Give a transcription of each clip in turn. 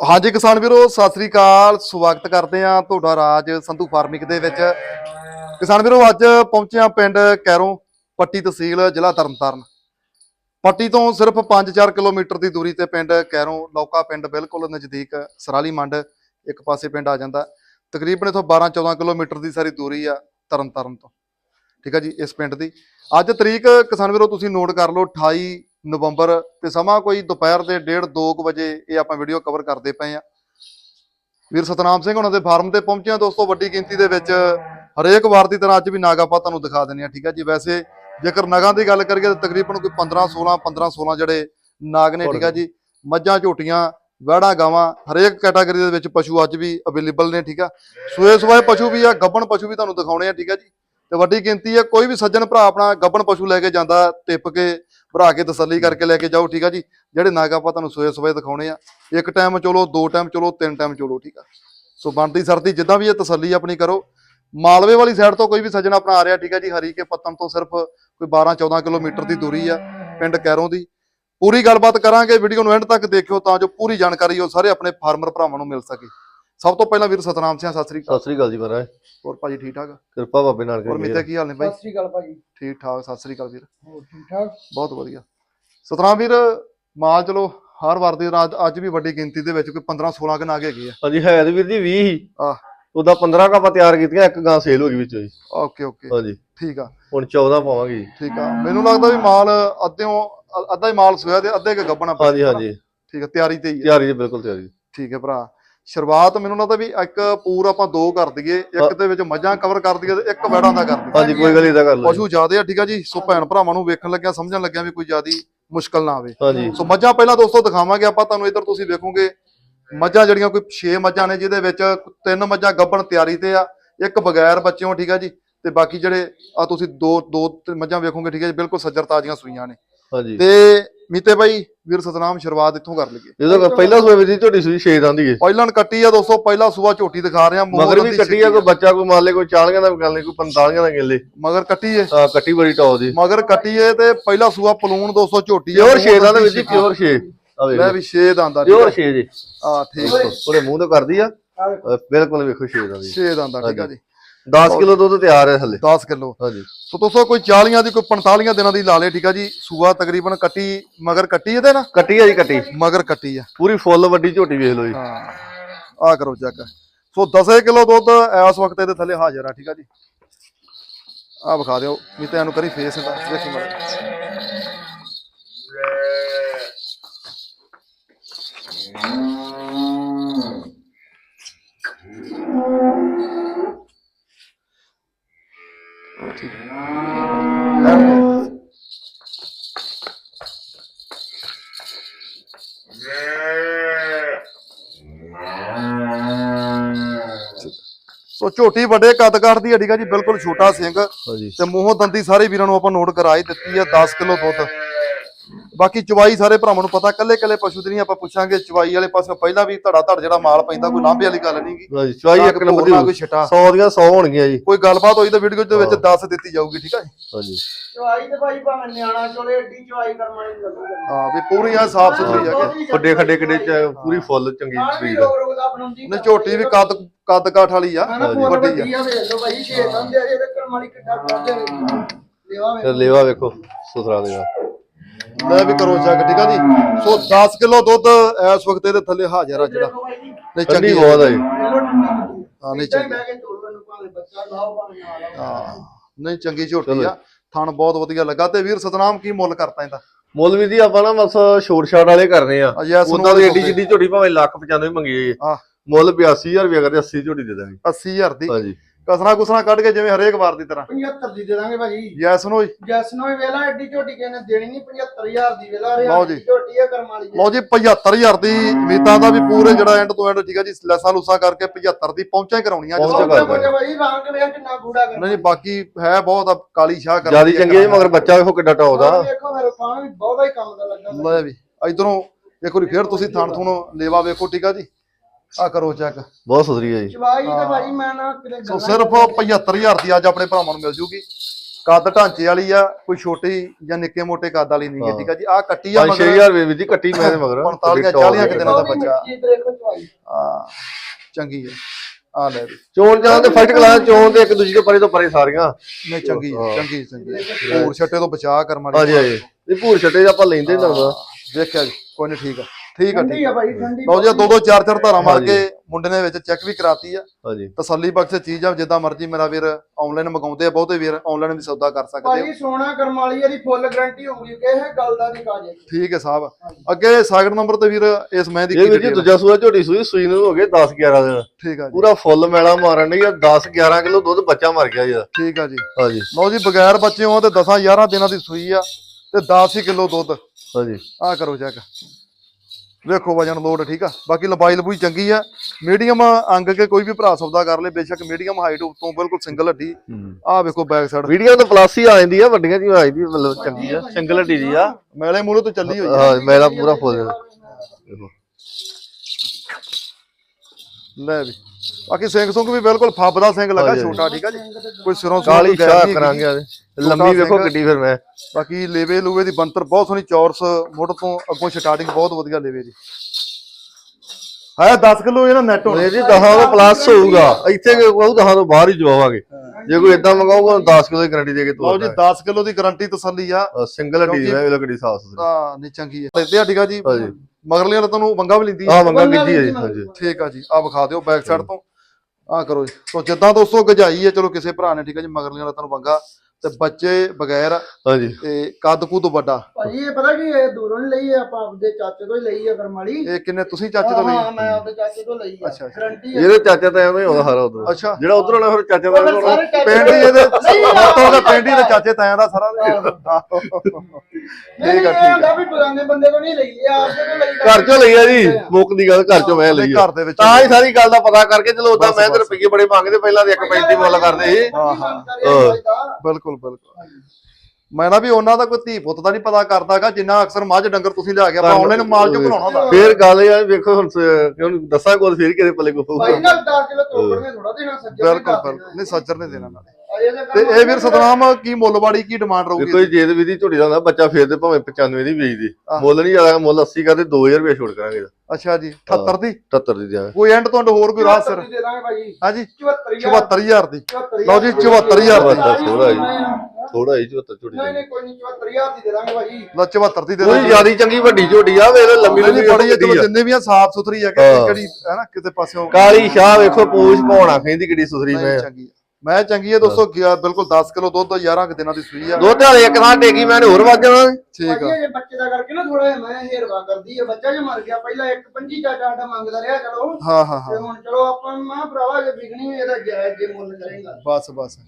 ਹਾਂਜੀ ਕਿਸਾਨ ਵੀਰੋ, ਸਤਿ ਸ੍ਰੀ ਅਕਾਲ। ਸਵਾਗਤ ਕਰਦੇ ਆ ਤੁਹਾਡਾ ਰਾਜ ਸੰਧੂ ਫਾਰਮਿੰਗ ਦੇ ਵਿੱਚ। ਕਿਸਾਨ ਵੀਰੋ, ਅੱਜ ਪਹੁੰਚੇ ਆ ਪਿੰਡ ਕੈਰੋਂ ਪੱਟੀ ਤਹਿਸੀਲ ਜ਼ਿਲ੍ਹਾ ਤਰਨਤਾਰਨ। ਪੱਟੀ ਤੋਂ ਸਿਰਫ 5-4 ਕਿਲੋਮੀਟਰ ਦੀ ਦੂਰੀ ਤੇ ਪਿੰਡ ਕੈਰੋਂ ਲੌਕਾ ਪਿੰਡ ਬਿਲਕੁਲ ਨਜ਼ਦੀਕ ਸਰਾਲੀ ਮੰਡ ਇੱਕ ਪਾਸੇ ਪਿੰਡ ਆ ਜਾਂਦਾ। ਤਕਰੀਬਨ ਇਥੋਂ 12-14 ਕਿਲੋਮੀਟਰ ਦੀ ਸਾਰੀ ਦੂਰੀ ਆ ਤਰਨਤਾਰਨ ਤੋਂ। ਠੀਕ ਆ ਜੀ, ਇਸ ਪਿੰਡ ਦੀ। ਅੱਜ ਤਰੀਕ ਕਿਸਾਨ ਵੀਰੋ, ਤੁਸੀਂ ਨੋਟ ਕਰ ਲਓ 28 ਨਵੰਬਰ ਤੇ ਸਮਾਂ ਕੋਈ ਦੁਪਹਿਰ ਦੇ 1:30 2 ਵਜੇ ਇਹ ਆਪਾਂ ਵੀਡੀਓ ਕਵਰ ਕਰਦੇ ਪਏ ਆ ਵੀਰ ਸਤਨਾਮ ਸਿੰਘ ਉਹਨਾਂ ਦੇ ਫਾਰਮ ਤੇ ਪਹੁੰਚੇ ਆ ਦੋਸਤੋ, ਵੱਡੀ ਗਿਣਤੀ ਦੇ ਵਿੱਚ ਹਰੇਕ ਵਾਰ ਦੀ ਤਰ੍ਹਾਂ ਅੱਜ ਵੀ ਨਾਗ ਆਪਾਂ ਤੁਹਾਨੂੰ ਦਿਖਾ ਦਿੰਦੇ ਆ ਠੀਕ ਆ ਜੀ? ਵੈਸੇ ਜੇਕਰ ਨਗਾਂ ਦੀ ਗੱਲ ਕਰੀਏ ਤਾਂ ਤਕਰੀਬਨ ਕੋਈ 15 16 15 16 ਜਿਹੜੇ ਨਾਗ ਨੇ, ਠੀਕ ਆ ਜੀ? ਮੱਝਾਂ, ਝੋਟੀਆਂ ਵਹਿੜਾਂ ਗਾਵਾਂ, ਹਰੇਕ ਕੈਟਾਗਰੀ ਦੇ ਵਿੱਚ ਪਸ਼ੂ ਅੱਜ ਵੀ ਅਵੇਲੇਬਲ ਨੇ, ਠੀਕ ਆ ਸੂਏ, ਸਵਾਏ ਪਸ਼ੂ ਵੀ ਆ ਗੱਬਣ ਪਸ਼ੂ ਵੀ ਤੁਹਾਨੂੰ ਦਿਖਾਉਣੇ ਆ, ਠੀਕ ਆ ਜੀ? ਤੇ ਵੱਡੀ ਗਿਣਤੀ ਆ ਕੋਈ ਵੀ ਸੱਜਣ ਭਰਾ ਆਪਣਾ ਗੱਬਣ ਪਸ਼ੂ ਲੈ ਕੇ ਜਾਂਦਾ, ਟਿੱਪ ਕੇ ਭਰਾ ਕੇ ਤਸੱਲੀ ਕਰਕੇ ਲੈ ਕੇ ਜਾਓ, ਠੀਕ ਆ ਜੀ? ਜਿਹੜੇ ਨਾਗ ਆਪਾਂ ਤੁਹਾਨੂੰ ਸੂਏ ਸੂਏ ਦਿਖਾਉਣੇ ਆ, ਇੱਕ ਟਾਈਮ ਚਲੋ, ਦੋ ਟਾਈਮ ਚਲੋ, ਤਿੰਨ ਟਾਈਮ ਚਲੋ, ਠੀਕ ਆ? ਸੋ ਬਣਦੀ ਸਰਦੀ, ਜਿੱਦਾਂ ਵੀ ਇਹ ਤਸੱਲੀ ਆਪਣੀ ਕਰੋ। ਮਾਲਵੇ ਵਾਲੀ ਸਾਈਡ ਤੋਂ ਕੋਈ ਵੀ ਸੱਜਣ ਆਪਣਾ ਆ ਰਿਹਾ, ਠੀਕ ਆ ਜੀ? ਹਰੀ ਕੇ ਪੱਤਨ ਤੋਂ ਸਿਰਫ ਕੋਈ 12 14 ਕਿਲੋਮੀਟਰ ਦੀ ਦੂਰੀ ਆ, ਪਿੰਡ ਕੈਰੋਂ ਦੀ। ਪੂਰੀ ਗੱਲਬਾਤ ਕਰਾਂਗੇ ਵੀਡੀਓ ਨੂੰ ਐਂਡ ਤੱਕ ਦੇਖਿਓ, ਤਾਂ ਜੋ ਪੂਰੀ ਜਾਣਕਾਰੀ ਉਹ ਸਾਰੇ ਆਪਣੇ ਫਾਰਮਰ ਭਰਾਵਾਂ ਨੂੰ ਮਿਲ ਸਕੇ। ਸਭ ਤੋਂ ਪਹਿਲਾਂ ਵੀਰ ਸਤਨਾਮ ਸਿੰਘ ਸਤਿ ਸ੍ਰੀ ਅਕਾਲ। ਸਤਿ ਸ੍ਰੀ ਅਕਾਲ ਜੀ ਮਹਾਰਾਜ। ਹੋਰ ਭਾਜੀ ਠੀਕ ਠਾਕ? ਕਿਰਪਾ ਬਾਬੇ ਨਾਨਕ ਹੋਰ ਮਿੱਤੇ। ਕੀ ਹਾਲ ਨੇ ਬਾਈ ਸਤਿ ਸ੍ਰੀ ਅਕਾਲ ਭਾਜੀ। ਠੀਕ ਠਾਕ ਸਤਿ ਸ੍ਰੀ ਅਕਾਲ ਵੀਰ। ਹੋਰ ਠੀਕ ਠਾਕ? ਬਹੁਤ ਵਧੀਆ। ਸਤਨਾਮ ਵੀਰ ਮਾਲ ਚਲੋ ਹਰ ਵਾਰ ਦੀ ਰਾਤ ਅੱਜ ਵੀ ਵੱਡੀ ਗਿਣਤੀ ਦੇ ਵਿੱਚ ਕੋਈ 15 16 ਕਨ ਆਗੇ ਹੈਗੇ ਆ। ਹਾਂਜੀ ਹੈ ਤੇ ਵੀਰ ਜੀ 20 ਹੀ। ਆਹ। ਉਹਦਾ 15 ਕਾਪਾ ਤਿਆਰ ਕੀਤੀਆਂ ਇੱਕ ਗਾਂ ਸੇਲ ਹੋ ਗਈ ਵਿੱਚੋਂ ਜੀ। Okay okay. ਹਾਂਜੀ। ਠੀਕ ਆ। ਹੁਣ 14 ਪਾਵਾਂਗੇ ਜੀ। ਠੀਕ ਆ। ਮੈਨੂੰ ਲੱਗਦਾ ਵੀ ਮਾਲ ਅੱਧਿਓਂ ਅੱਧਾ ਹੀ ਮਾਲ ਸੋਇਆ ਤੇ ਅੱਧੇ ਕੇ ਗੱਬਣਾ। ਹਾਂਜੀ ਹਾਂਜੀ। ਠੀਕ ਆ ਤਿਆਰੀ ਤੇ ਹੀ ਆ। ਤਿਆਰੀ ਜੀ ਬਿਲਕੁਲ ਤਿਆਰੀ। ਠੀਕ ਹੈ ਭਰਾ। ਸ਼ੁਰੂਆਤ ਮੈਨੂੰ ਲੱਗਦਾ ਵੀ ਇੱਕ ਪੂਰ ਆਪਾਂ ਦੋ ਕਰ ਦਈਏ ਇੱਕ ਦੇ ਵਿੱਚ ਮੱਝਾਂ ਕਵਰ ਕਰ ਦਈਏ ਤੇ ਇੱਕ ਵੈੜਾਂ ਦਾ ਕਰ ਦਈਏ। ਹਾਂਜੀ ਕੋਈ ਗੱਲ ਇਦਾਂ ਕਰ ਲਓ। ਪਸ਼ੂ ਜ਼ਿਆਦੇ ਆ ਠੀਕ ਆ ਜੀ। ਸੋ ਭੈਣ ਭਰਾਵਾਂ ਨੂੰ ਵੇਖਣ ਲੱਗਿਆ ਸਮਝਣ ਲੱਗਿਆ ਵੀ ਕੋਈ ਜ਼ਿਆਦੀ ਮੁਸ਼ਕਲ ਨਾ ਆਵੇ। ਸੋ ਮੱਝਾਂ ਪਹਿਲਾਂ ਦੋਸਤੋ ਦਿਖਾਵਾਂਗੇ ਆਪਾਂ ਤੁਹਾਨੂੰ ਇੱਧਰ ਤੁਸੀਂ ਵੇਖੋਗੇ। ਮੱਝਾਂ ਜਿਹੜੀਆਂ ਕੋਈ 6 ਮੱਝਾਂ ਨੇ ਜਿਹਦੇ ਵਿੱਚ ਤਿੰਨ ਮੱਝਾਂ ਗੱਭਣ ਤਿਆਰੀ ਤੇ ਆ ਇੱਕ ਬਗੈਰ ਬੱਚਿਆਂ ਠੀਕ ਆ ਜੀ। ਤੇ ਬਾਕੀ ਜਿਹੜੇ ਆ ਤੁਸੀਂ ਦੋ ਦੋ ਮੱਝਾਂ ਵੇਖੋਗੇ ਠੀਕ ਆ ਜੀ ਬਿਲਕੁਲ ਸੱਜਰ ਤਾਜ਼ੀਆਂ ਸੂਈਆਂ ਨੇ। ਹਾਂਜੀ। ਤੇ ਮੀਤੇ ਬਾਈ ਵੀਰ ਸਤਨਾਮ ਸ਼ੁਰੂਆਤ ਇੱਥੋਂ ਕਰ ਲਈਏ। ਜਦੋਂ ਪਹਿਲਾ ਸੂਏ ਜੀ ਝੋਟੀ ਸੂਈ 6 ਦੰਦੀ ਹੈ ਪਹਿਲਾਂ ਕੱਟੀ ਆ ਦੋਸਤੋ ਪਹਿਲਾ ਸੂਆ ਝੋਟੀ ਦਿਖਾ ਰਹੇ ਆ ਮਗਰ ਵੀ ਕੱਟੀ ਆ ਕੋਈ ਬੱਚਾ ਕੋਈ ਮੰਨ ਲੈ ਕੋਈ 40 ਦਾ ਗੱਲ ਨਹੀਂ ਕੋਈ 45 ਦਾ ਗਿੱਲੇ। ਮਗਰ ਕੱਟੀ ਏ। ਆ ਕੱਟੀ ਬੜੀ ਟੌਪ ਦੀ। ਮਗਰ ਕੱਟੀ ਏ ਤੇ ਪਹਿਲਾ ਸੂਆ ਪਲੂਣ 200 ਝੋਟੀ ਪਿਓਰ 6 ਦਾ ਜੀ ਪਿਓਰ 6 ਆ। ਲੈ ਵੇਖੋ ਵੀ 6 ਦੰਦਾ ਪਿਓਰ 6 ਜੀ। ਆ ਠੀਕ ਉਹਦੇ ਮੂੰਹ ਤੋਂ ਕਰਦੀ ਆ। ਆ ਬਿਲਕੁਲ ਵੇਖੋ 6 ਦਾ ਜੀ 6 ਦੰਦਾ ਠੀਕ ਆ ਜੀ। 10 ਕਿਲੋ ਦੁੱਧ ਤਿਆਰ ਹੈ ਥੱਲੇ 10 ਕਿਲੋ। ਹਾਂਜੀ। ਸੋ ਦੋਸਤੋ ਕੋਈ 40 ਦੀ ਕੋਈ 45 ਦਿਨਾਂ ਦੀ ਲਾ ਲੇ ਠੀਕ ਆ ਜੀ? ਸੂਆ ਤਕਰੀਬਨ ਕੱਟੀ ਮਗਰ ਕੱਟੀ ਇਹਦੇ ਨਾ? ਕੱਟੀ ਆ ਜੀ ਕੱਟੀ। ਮਗਰ ਕੱਟੀ ਆ। ਪੂਰੀ ਫੁੱਲ ਵੱਡੀ ਝੋਟੀ ਵੇਖ ਲਓ ਜੀ। ਹਾਂ। ਆ ਕਰੋ ਚੈੱਕ ਸੋ 10 ਕਿਲੋ ਦੁੱਧ ਇਸ ਵਕਤ ਇਹਦੇ ਥੱਲੇ ਹਾਜ਼ਰ ਆ ਠੀਕ ਆ ਜੀ? ਆ ਵਿਖਾ ਦਿਓ। ਨਹੀਂ ਤੇ ਇਹਨੂੰ ਕਰੀ ਫੇਸ ਦਾ। ਦੇਖੀ ਮੜ ਸੋ ਝੋਟੀ ਵੱਡੇ ਕੱਦ ਕਾਠ ਦੀ ਠੀਕ ਆ ਜੀ ਬਿਲਕੁਲ ਛੋਟਾ ਸਿੰਘ ਤੇ ਮੂੰਹੋਂ ਦੰਦੀ ਸਾਰੇ ਵੀਰਾਂ ਨੂੰ ਆਪਾਂ ਨੋਟ ਕਰਾ ਹੀ ਦਿੱਤੀ ਆ 10 ਕਿਲੋ ਦੁੱਧ। ਬਾਕੀ ਚਵਾਈ ਸਾਰੇ ਭਰਾਵਾਂ ਨੂੰ ਪਤਾ ਕੱਲੇ ਕੱਲੇ ਪਸ਼ੂ ਦੀ ਨਹੀਂ ਆਪਾਂ ਪੁੱਛਾਂਗੇ ਚਵਾਈ ਵਾਲੇ ਪਾਸੇ। ਪਹਿਲਾਂ ਵੀ ਧੜਾ ਧੜ ਜਿਹੜਾ ਮਾਲ ਪੈਂਦਾ ਕੋਈ ਲਾਂਭੇ ਵਾਲੀ ਗੱਲ ਨਹੀਂਗੀ। ਹਾਂਜੀ ਚਵਾਈ ਇੱਕ ਨੰਬਰ ਦੀ। ਕੋਈ ਛਟਾ। 100 ਦੀਆਂ 100 ਹੋਣਗੀਆਂ ਜੀ। ਕੋਈ ਗੱਲਬਾਤ ਹੋਈ ਤਾਂ ਵੀਡੀਓ ਦੇ ਵਿੱਚ ਦੱਸ ਦਿੱਤੀ ਜਾਊਗੀ ਠੀਕ ਆ ਜੀ? ਹਾਂਜੀ। ਚਵਾਈ ਤੇ ਭਾਈ ਭਾਵੇਂ ਨਿਆਣਾ ਚੋਲੇ ਏਡੀ ਚਵਾਈ ਕਰਨ ਵਾਲੀ ਲੱਗੂਗੀ ਹਾਂ ਵੀ ਪੂਰੀ ਆ ਸਾਫ਼ ਸੁਥਰੀ ਆ ਕਿ। ਵੱਡੇ ਖੱਡੇ ਕਿੱਡੇ ਚ ਪੂਰੀ ਫੁੱਲ ਚੰਗੀ ਬਣਾਉਂਦੀ ਨੇ ਝੋਟੀ ਵੀ ਕੱਦ ਕੱਦ ਕਾਠ ਵਾਲੀ ਆ। ਵੱਡੀ ਆ। ਵੇਖ ਲਓ ਭਾਈ ਛੇ ਦੰਦੇ ਆ ਇਹਦੇ ਕਰਮ ਵਾਲੀ ਕਿੱਡਾ ਕਰਦੇ ਲੈਵਾ ਤੇ ਲੇਵਾ ਵੇਖੋ ਸੁਥਰਾ ਦੇਗਾ ਲੈ ਵੀ ਕਰੋ ਚੈੱਕ ਠੀਕ ਆ ਜੀ? ਸੋ 10 ਕਿਲੋ ਦੁੱਧ ਇਸ ਵਕਤ ਇਹਦੇ ਥੱਲੇ ਹਾਜ਼ਰ ਆ ਜਿਹੜਾ। ਨਹੀਂ ਚੰਗੀ ਬਹੁਤ ਆ ਜੀ। ਹਾਂ ਨਹੀਂ ਚੰਗੀ। ਹਾਂ ਨਹੀਂ ਚੰਗੀ ਝੋਟੀ ਆ। ਥਣ ਬਹੁਤ ਵਧੀਆ ਲੱਗਾ ਤੇ ਵੀਰ ਸਤਨਾਮ ਕੀ ਮੁੱਲ ਕਰਤਾ ਇਹਦਾ? ਮੁੱਲ ਵੀ ਜੀ ਆਪਾਂ ਨਾ ਬਸ ਛੋਟ ਛਾਟ ਵਾਲੇ ਕਰਨੇ ਆ। ਉਹਨਾਂ ਦੀ ਏਡੀ ਜਿੱਡੀ ਝੋਟੀ ਭਾਵੇਂ ਲੱਖ 95 ਮੰਗੀ ਆ ਮੁੱਲ 82000 ਰੁਪਏ ਕਰਦੇ 80 ਝੋਟੀ ਦੇ ਦਾਂਗੇ। 80000 ਦੀ। ਹਾਂਜੀ। ਕਸਣਾ ਕੁਸਣਾ ਕੱਢ ਕੇ ਜਿਵੇਂ ਹਰੇਕ ਵਾਰ ਦੀ ਤਰ੍ਹਾਂ। 75 ਦੀ ਦੇ ਦਾਂਗੇ ਭਾਜੀ। ਯੈਸ ਨੋ ਜੈਸ ਨੂੰ ਵੀ ਵੇਲਾ ਐਡੀ ਝੋਟੀ ਕਿਹਨੇ ਦੇਣੀ ਨਹੀਂ 75000 ਦੀ ਵੇਲਾ। ਲਓ ਰਿਆ ਜੀ। ਝੋਟੀ ਆ ਕਰਮ ਵਾਲੀ ਲਓ ਜੀ 75000 ਦੀ ਉਮੀਦਾਂ ਦਾ ਵੀ ਪੂਰੇ ਜਿਹੜਾ ਐਂਡ ਤੋਂ ਐਂਡ ਠੀਕ ਆ ਜੀ ਲੈਸਾਂ ਲੂਸਾਂ ਕਰਕੇ 75 ਦੀ ਪਹੁੰਚਾਂ ਹੀ ਕਰਾਉਣੀਆਂ ਪਹੁੰਚ ਜਦੋਂ- ਕਰ ਬਹੁਤ ਭਾਈ ਰੰਗ ਵੇਖ ਕਿੰਨਾ ਗੂੜਾ ਕਰ ਨਹੀਂ ਨਹੀਂ ਬਾਕੀ ਹੈ ਬਹੁਤ ਆ, ਕਾਲੀ ਸ਼ਾਹ ਕਰ ਜਿਆਦੀ ਚੰਗੀ ਹੈ ਜੀ, ਮਗਰ ਬੱਚਾ ਵੇਖੋ ਕਿੱਡਾ ਟੌਪ ਦਾ। ਵੇਖੋ ਮੇਰੇ ਵੀ ਬਹੁਤਾ ਹੀ ਕੰਮ ਦਾ ਲੱਗਾ। ਲੈ ਵੀ ਇਧਰੋਂ ਇੱਕ ਵਾਰੀ ਫੇਰ ਤੁਸੀਂ ਥਣ ਥੁਣ ਲੇਵਾ ਵੇਖੋ ਠੀਕ ਆ ਜੀ? ਆ ਕਰੋ ਚੈੱਕ ਬਹੁਤ ਸੁਥਰੀ ਹੈ ਜੀ। ਚਵਾਈ ਤੇ ਭਾਈ ਮੈਂ ਨਾ ਕਿਤੇ ਸੋ ਸਿਰਫ 75000 ਦੀ ਅੱਜ ਆਪਣੇ ਭਰਾਵਾਂ ਨੂੰ ਮਿਲ ਜੂਗੀ। ਕੱਦ ਢਾਂਚੇ ਵਾਲੀ ਆ ਕੋਈ ਛੋਟੀ ਜਾਂ ਨਿੱਕੇ ਮੋਟੇ ਕੱਦ ਵਾਲੀ ਨਹੀਂ ਹੈ ਹਾਂ। ਠੀਕ ਆ ਜੀ। ਆ ਕੱਟੀ ਆ 5-6000 ਰੁਪਏ ਦੀ ਕੱਟੀ ਮੈਂ ਦੇ ਮਗਰ। 45 40 ਕਿ ਦਿਨਾਂ ਦਾ ਬੱਚਾ। ਜੀ ਦੇਖੋ ਚਵਾਈ ਆ ਚੰਗੀ ਹੈ ਆ ਲੈ ਵੀ। ਚੋਣ ਜਾਂ ਤੇ ਫਸਟ ਕਲਾਸ ਚੋਣ ਤੇ ਇੱਕ ਦੂਜੀ ਤੋਂ ਪਰੇ ਤੋਂ ਪਰੇ ਸਾਰੀਆਂ। ਨਹੀਂ ਚੰਗੀ ਹੈ। ਚੰਗੀ ਚੰਗੀ ਹੋਰ ਛੱਟੇ ਤੋਂ ਬਚਾ ਕਰ ਮਾੜੀ ਹਾਂਜੀ ਹਾਂਜੀ। ਇਹ ਭੂਰ ਛੱਟੇ ਦਾ ਆਪਾਂ ਲੈਂਦੇ ਨਾ ਹੁੰਦਾ ਦੇਖਿਆ ਜੀ ਕੋਈ ਨਹੀਂ ਠੀਕ ਆ। ਠੀਕ ਆ ਠੰਡੀ ਠੀਕ ਆ। ਆ ਭਾਈ ਠੰਡੀ ਲਓ ਜੀ ਦੋ ਦੋ ਚਾਰ ਚਾਰ ਧਾਰਾਂ ਮਾਰ। ਕੇ ਮੁੰਡੇ ਨੇ ਵਿੱਚ ਚੈੱਕ ਵੀ ਕਰਾਤੀ ਆ। ਹਾਂਜੀ। ਤਸੱਲੀ ਬਖਸ਼ ਚੀਜ਼ ਆ ਜਿੱਦਾਂ ਮਰਜ਼ੀ ਮੇਰਾ ਵੀਰ ਆਨਲਾਈਨ ਮੰਗਾਉਂਦੇ ਆ ਬਹੁਤੇ ਵੀਰ ਆਨਲਾਈਨ ਵੀ ਸੌਦਾ ਕਰ ਸਕਦੇ ਭਾਈ ਹੋ ਸੋਨਾ ਕਰਮਾਲੀ ਇਹਦੀ ਫੁੱਲ ਗਾਰੰਟੀ ਹੋਊਗੀ ਕਿ ਇਹ ਗੱਲ ਦਾ ਨਹੀਂ ਕਾਜੇ। ਠੀਕ ਹੈ ਸਾਹਿਬ। ਅੱਗੇ ਸਾਗਰ ਨੰਬਰ ਤੇ ਵੀਰ ਇਸ ਮੈਂ ਦੀ ਇਹ ਵੀਰ ਜੀ detail ਆ? ਦੂਜਾ ਸੂਆ ਝੋਟੀ ਸੂਈ ਸੂਈ ਨੂੰ ਹੋ ਗਏ 10 11 ਦਿਨ। ਠੀਕ ਆ ਜੀ। ਪੂਰਾ ਫੁੱਲ ਮੈਲਾ ਮਾਰਨ ਡਈ ਆ 10 11 ਕਿਲੋ ਦੁੱਧ ਬੱਚਾ ਮਰ ਗਿਆ ਜੀ ਠੀਕ ਆ ਜੀ। ਹਾਂਜੀ। ਲਓ ਜੀ ਬਗੈਰ ਬੱਚਿਆਂ ਤੇ 10 11 ਦਿਨਾਂ ਦੀ ਸੂਈ ਆ ਤੇ 10 ਹੀ ਕਿਲੋ ਦੁੱਧ। ਹਾਂਜੀ। ਆ ਕਰੋ ਚੈੱਕ ਵੇਖੋ ਵਜਨ ਲੋਡ ਠੀਕ ਆ। ਬਾਕੀ ਲੰਬਾਈ ਲੰਬੂਈ ਚੰਗੀ ਆ। ਮੀਡੀਅਮ ਅੰਗ ਕੇ ਕੋਈ ਵੀ ਭਰਾ ਸੌਦਾ ਕਰ ਲੇ ਬੇਸ਼ੱਕ ਮੀਡੀਅਮ ਹਾਈਟ ਤੋਂ ਬਿਲਕੁਲ ਸਿੰਗਲ ਹੱਡੀ। ਆ ਵੇਖੋ ਬੈਕ ਸਾਈਡ ਵੀਡੀਓ ਤਾਂ ਪਲੱਸ ਹੀ ਆ ਜਾਂਦੀ ਆ ਵੱਡੀਆਂ ਜੀ ਆ ਜਾਂਦੀ ਆ, ਮਤਲਬ ਚੰਗੀ ਆ। ਸਿੰਗਲ ਹੱਡੀ ਦੀ ਆ। ਮੈਲੇ ਮੂਲੇ ਤੋਂ ਚੱਲੀ ਹੋਈ ਆ। ਹਾਂ ਮੇਰਾ ਪੂਰਾ ਫੁੱਲ ਦੇਖੋ ਲੈ ਵੀ। ਬਾਕੀ ਸਿੰਘ ਸੁੰਗ ਵੀ ਬਿਲਕੁਲ ਫੱਬ ਦਾ ਸਿੰਘ ਲੱਗਾ ਛੋਟਾ ਠੀਕ ਆ ਜੀ। ਕੋਈ ਸਿਰੋਂ ਕਾਲੀ ਸ਼ਾਹ ਕਰਾਂਗੇ ਲੰਮੀ ਵੇਖੋ। ਕਿੱਡੀ ਫਿਰ ਮੈਂ। ਬਾਕੀ ਲੇਵੇ ਲੂਵੇ ਦੀ ਬੰਤਰ ਬਹੁਤ ਸੋਹਣੀ ਚੌਰਸ ਮੁੱਢ ਤੋਂ ਅੱਗੋਂ ਸਟਾਰਟਿੰਗ ਬਹੁਤ ਵਧੀਆ ਲੇਵੇ ਦੀ ਹੈ 10 ਕਿਲੋ ਇਹਨਾਂ ਨੈਟ ਹੋਣਾ। ਜੀ 10 ਦਾ ਪਲੱਸ ਹੋਊਗਾ। ਇੱਥੇ ਕੋਈ 10 ਤੋਂ ਬਾਹਰ ਹੀ ਜਵਾਵਾਂਗੇ। ਜੇ ਕੋਈ ਇਦਾਂ ਮੰਗਾਊਗਾ 10 ਕਿਲੋ ਦੀ ਗਾਰੰਟੀ ਦੇ ਕੇ ਲਓ ਜੀ ਤੋਰਦਾ 10 ਕਿਲੋ ਦੀ ਗਾਰੰਟੀ ਤਸੱਲੀ ਆ। ਸਿੰਗਲ ਹੱਡੀ ਮੈਂ ਵੇਖ ਕਿੱਡੀ ਸਾਫ਼ ਸੁਥਰੀ। ਤਾਂ ਨਹੀਂ ਚੰਗੀ ਹੈ। ਤੇ ਠੀਕ ਆ ਜੀ। ਹਾਂਜੀ। ਮਗਰਲੀਆਂ ਤਾਂ ਤੁਹਾਨੂੰ ਵੰਗਾ ਵੀ ਲੈਂਦੀ ਆ। ਮੰਗਾ ਕੀਤੀ ਹੈ ਜੀ। ਹਾਂਜੀ ਠੀਕ ਆ ਜੀ ਆ ਵਿਖਾ ਦਿਓ ਬੈਕ ਸਾਈਡ ਤੋਂ। ਆ ਕਰੋ ਜੀ। ਸੋ ਜਿੱਦਾਂ ਦੋਸਤੋ ਗਜਾਈ ਹੈ ਚਲੋ ਕਿਸੇ ਭਰਾ ਨੇ ਠੀਕ ਆ ਜੀ ਮਗਰਲੀਆਂ ਦਾ ਤੁਹਾਨੂੰ ਵੰਗਾ ਤੇ ਬੱਚੇ ਬਗੈਰ ਹਾਂਜੀ। ਤੇ ਕੱਦ ਕੁੱਦ ਵੱਡਾ। ਭਾਜੀ ਇਹ ਪਤਾ ਕੀ ਇਹ ਦੂਰੋਂ ਨਹੀਂ ਲਈ ਹੈ, ਆਪਾਂ ਆਪਦੇ ਚਾਚੇ ਤੋਂ ਹੀ ਲਈ ਹੈ ਕਰਮਾਲੀ ਇਹ ਕਿੰਨੇ ਤੁਸੀਂ ਚਾਚੇ ਤੋਂ ਹਾਂ ਲਈ ਮੈਂ ਆਪਦੇ ਚਾਚੇ ਤੋਂ ਲਈ ਹੈ। ਅੱਛਾ। ਗਾਰੰਟੀ ਹੈ। ਇਹਦੇ ਚਾਚਾ ਤਾਂ ਐਵੇਂ ਹੀ ਆਉਂਦਾ ਸਾਰਾ ਉਧਰ ਅੱਛਾ। ਜਿਹੜਾ ਉਧਰ ਵਾਲਾ ਫਿਰ ਚਾਚਾ ਦਾ ਉਹ ਫਿਰ ਸਾਰੇ ਚਾਚੇ ਪਿੰਡ ਹੀ ਇਹਦੇ ਨਹੀਂ, ਦਾ ਪਿੰਡ ਹੀ ਦੇ ਚਾਚੇ ਤਾਇਆਂ ਦਾ ਸਾਰਾ। ਨਹੀਂ ਠੀਕ ਆ ਇਹ ਠੀਕ ਹੁੰਦਾ ਆ ਵੀ ਪੁਰਾਣੇ ਬੰਦੇ ਤੋਂ ਨਹੀਂ ਲਈ ਇਹ ਆਪਦੇ ਤੋਂ ਲਈ ਘਰ ਚੋਂ ਲਈ ਆ ਜੀ ਮੁੱਕ ਦੀ ਗੱਲ ਘਰ ਚੋਂ ਮੈਂ ਲਈ ਆ। ਘਰ ਦੇ ਵਿੱਚ ਤਾਂ ਹੀ ਸਾਰੀ ਗੱਲ ਦਾ ਪਤਾ ਕਰਕੇ ਚਲੋ ਉਦਾਂ ਬਸ, ਮੈਂ ਤੇ ਬਸ। ਰੁਪਈਏ ਬੜੇ ਮੰਗਦੇ ਪਹਿਲਾਂ ਦੇ 1.35 ਮੁੱਲ ਕਰਦੇ ਸੀ। ਹਾਂ, ਹਾਂ। ਹਾਂ। ਬਿਲਕੁਲ ਬਿਲਕੁਲ। ਮੈਂ ਨਾ ਵੀ ਉਹਨਾਂ ਦਾ ਕੋਈ ਧੀ ਪੁੱਤ ਦਾ ਨਹੀਂ ਪਤਾ ਕਰਦਾਗਾ ਜਿੰਨਾ ਅਕਸਰ ਮੱਝ ਡੰਗਰ ਤੁਸੀਂ ਲਿਆ ਕੇ ਆਪਾਂ ਆਨਲਾਈਨ ਮਾਲ ਚੋਂ ਬਣਾਉਣਾ ਹੁੰਦਾ। ਫੇਰ ਗੱਲ ਇਹ ਆ ਵੇਖੋ ਹੁਣ ਸ- ਕਿ ਹੁਣ ਦੱਸਾਂ ਕੋਲ ਫੇਰ ਕਿਹਦੇ ਪੱਲੇ ਕੋ ਭਾਈ ਨਾਲ 10 ਕਿਲੋ ਤੋੜ ਕੇ ਥੋੜਾ ਦੇਣਾ ਸੱਜਣ ਨੇ ਬਿਲਕੁਲ। ਨਹੀਂ ਸੱਜਰ ਨੇ ਦੇਣਾ ਨਾਲੇ। ਤਾਂ ਇਹ ਵੀਰ ਸਤਨਾਮ ਕੀ ਮੁੱਲਵਾੜੀ ਕੀ ਡਿਮਾਂਡ ਦੇਖੋ ਰਹੂਗੀ ਜੀ ਜੇ ਤੇ ਵਿਧੀ ਝੋਟੀ ਦਾ ਹੁੰਦਾ ਬੱਚਾ ਫੇਰ ਤੇ ਭਾਵੇਂ 95 ਦੀ ਵੇਚਦੀ। ਮੁੱਲ ਨਹੀਂ ਜ਼ਿਆਦਾ ਮੁੱਲ 80 ਕਰਦੇ 2000 ਰੁਪਏ ਛੋੜ ਕਰਾਂਗੇ। ਅੱਛਾ ਜੀ 78 ਦੀ? 78 ਦੀ ਦਿਆਂਗੇ। ਕੋਈ ਐਂਡ ਤੋਂ ਹੋਰ ਕੋਈ ਰਾਹ ਸਿਰ? ਦੇ ਦਾਂਗੇ ਭਾਜੀ ਹਾਂਜੀ? 74000 74000 ਦੀ। 74000 ਲਓ ਜੀ, 74,000 ਦੀ। ਥੋੜਾ ਜੀ ਥੋੜਾ ਹੀ 74 ਝੋਟੀ ਨਹੀਂ ਦੀ। ਨਹੀਂ ਕੋਈ ਨਹੀਂ 74000 ਦੀ ਦੇ ਦਾਂਗੇ ਭਾਜੀ ਲਓ 74 ਦੀ ਦੇ ਕੋਈ ਦਿਓ। ਜਿਆਦੀ ਚੰਗੀ ਵੱਡੀ ਝੋਟੀ ਆ ਵੇਖ ਲੰਮੀ ਨਹੀਂ ਲੰਮੀ ਬੜੀ ਹੈ ਚਲੋ ਆ। ਜਿੰਨੇ ਵੀ ਆ ਸਾਫ਼ ਸੁਥਰੀ ਹੈ। ਕਿ ਹਾਂ। ਨਾ ਕਿਤੇ ਪਾਸਿਓਂ ਕਾਲੀ ਸ਼ਾਹ ਵੇਖੋ ਪੂਛ ਪਾਉਣਾ ਖੈਂਦੀ ਕਿੱਡੀ ਸੁਥਰੀ ਮੈਂ। ਚੰਗੀ ਮੈਂ ਚੰਗੀ ਹੈ ਦੋਸਤੋ ਗਿਆ ਬਿਲਕੁਲ 10 ਕਿਲੋ ਦੁੱਧ 11 ਕੁ ਦਿਨਾਂ ਦੀ ਸੂਈ ਆ। ਦੁੱਧ ਵਾਲੇ ਇੱਕ ਥਾਂ ਟੇਕੀ ਮੈਂ ਹੋਰ ਵੱਜ ਜਾਣਾ ਠੀਕ ਭਾਜੀ ਆ ਇਹ ਬੱਚੇ ਦਾ ਕਰਕੇ ਨਾ ਥੋੜਾ ਜਿਹਾ ਮੈਂ ਹੇਰਵਾ ਕਰਦੀ ਹੈ ਬੱਚਾ ਜੇ ਮਰ ਗਿਆ ਪਹਿਲਾਂ ਇੱਕ ਪੰਜੀ ਚਾਚਾ ਆਟਾ ਮੰਗਦਾ ਰਿਹਾ ਚਲੋ। ਹਾਂ ਹਾਂ ਤੇ ਹਾਂ ਹੁਣ ਚਲੋ ਆਪਾਂ ਮਾਂ ਭਰਾਵਾ ਜੇ ਵਿਕਣੀ ਹੋਈ ਇਹਦਾ ਜਾਇਜ਼ ਜੇ ਮੁੱਲ ਕਰੇਗਾ। ਬਸ ਬਸ।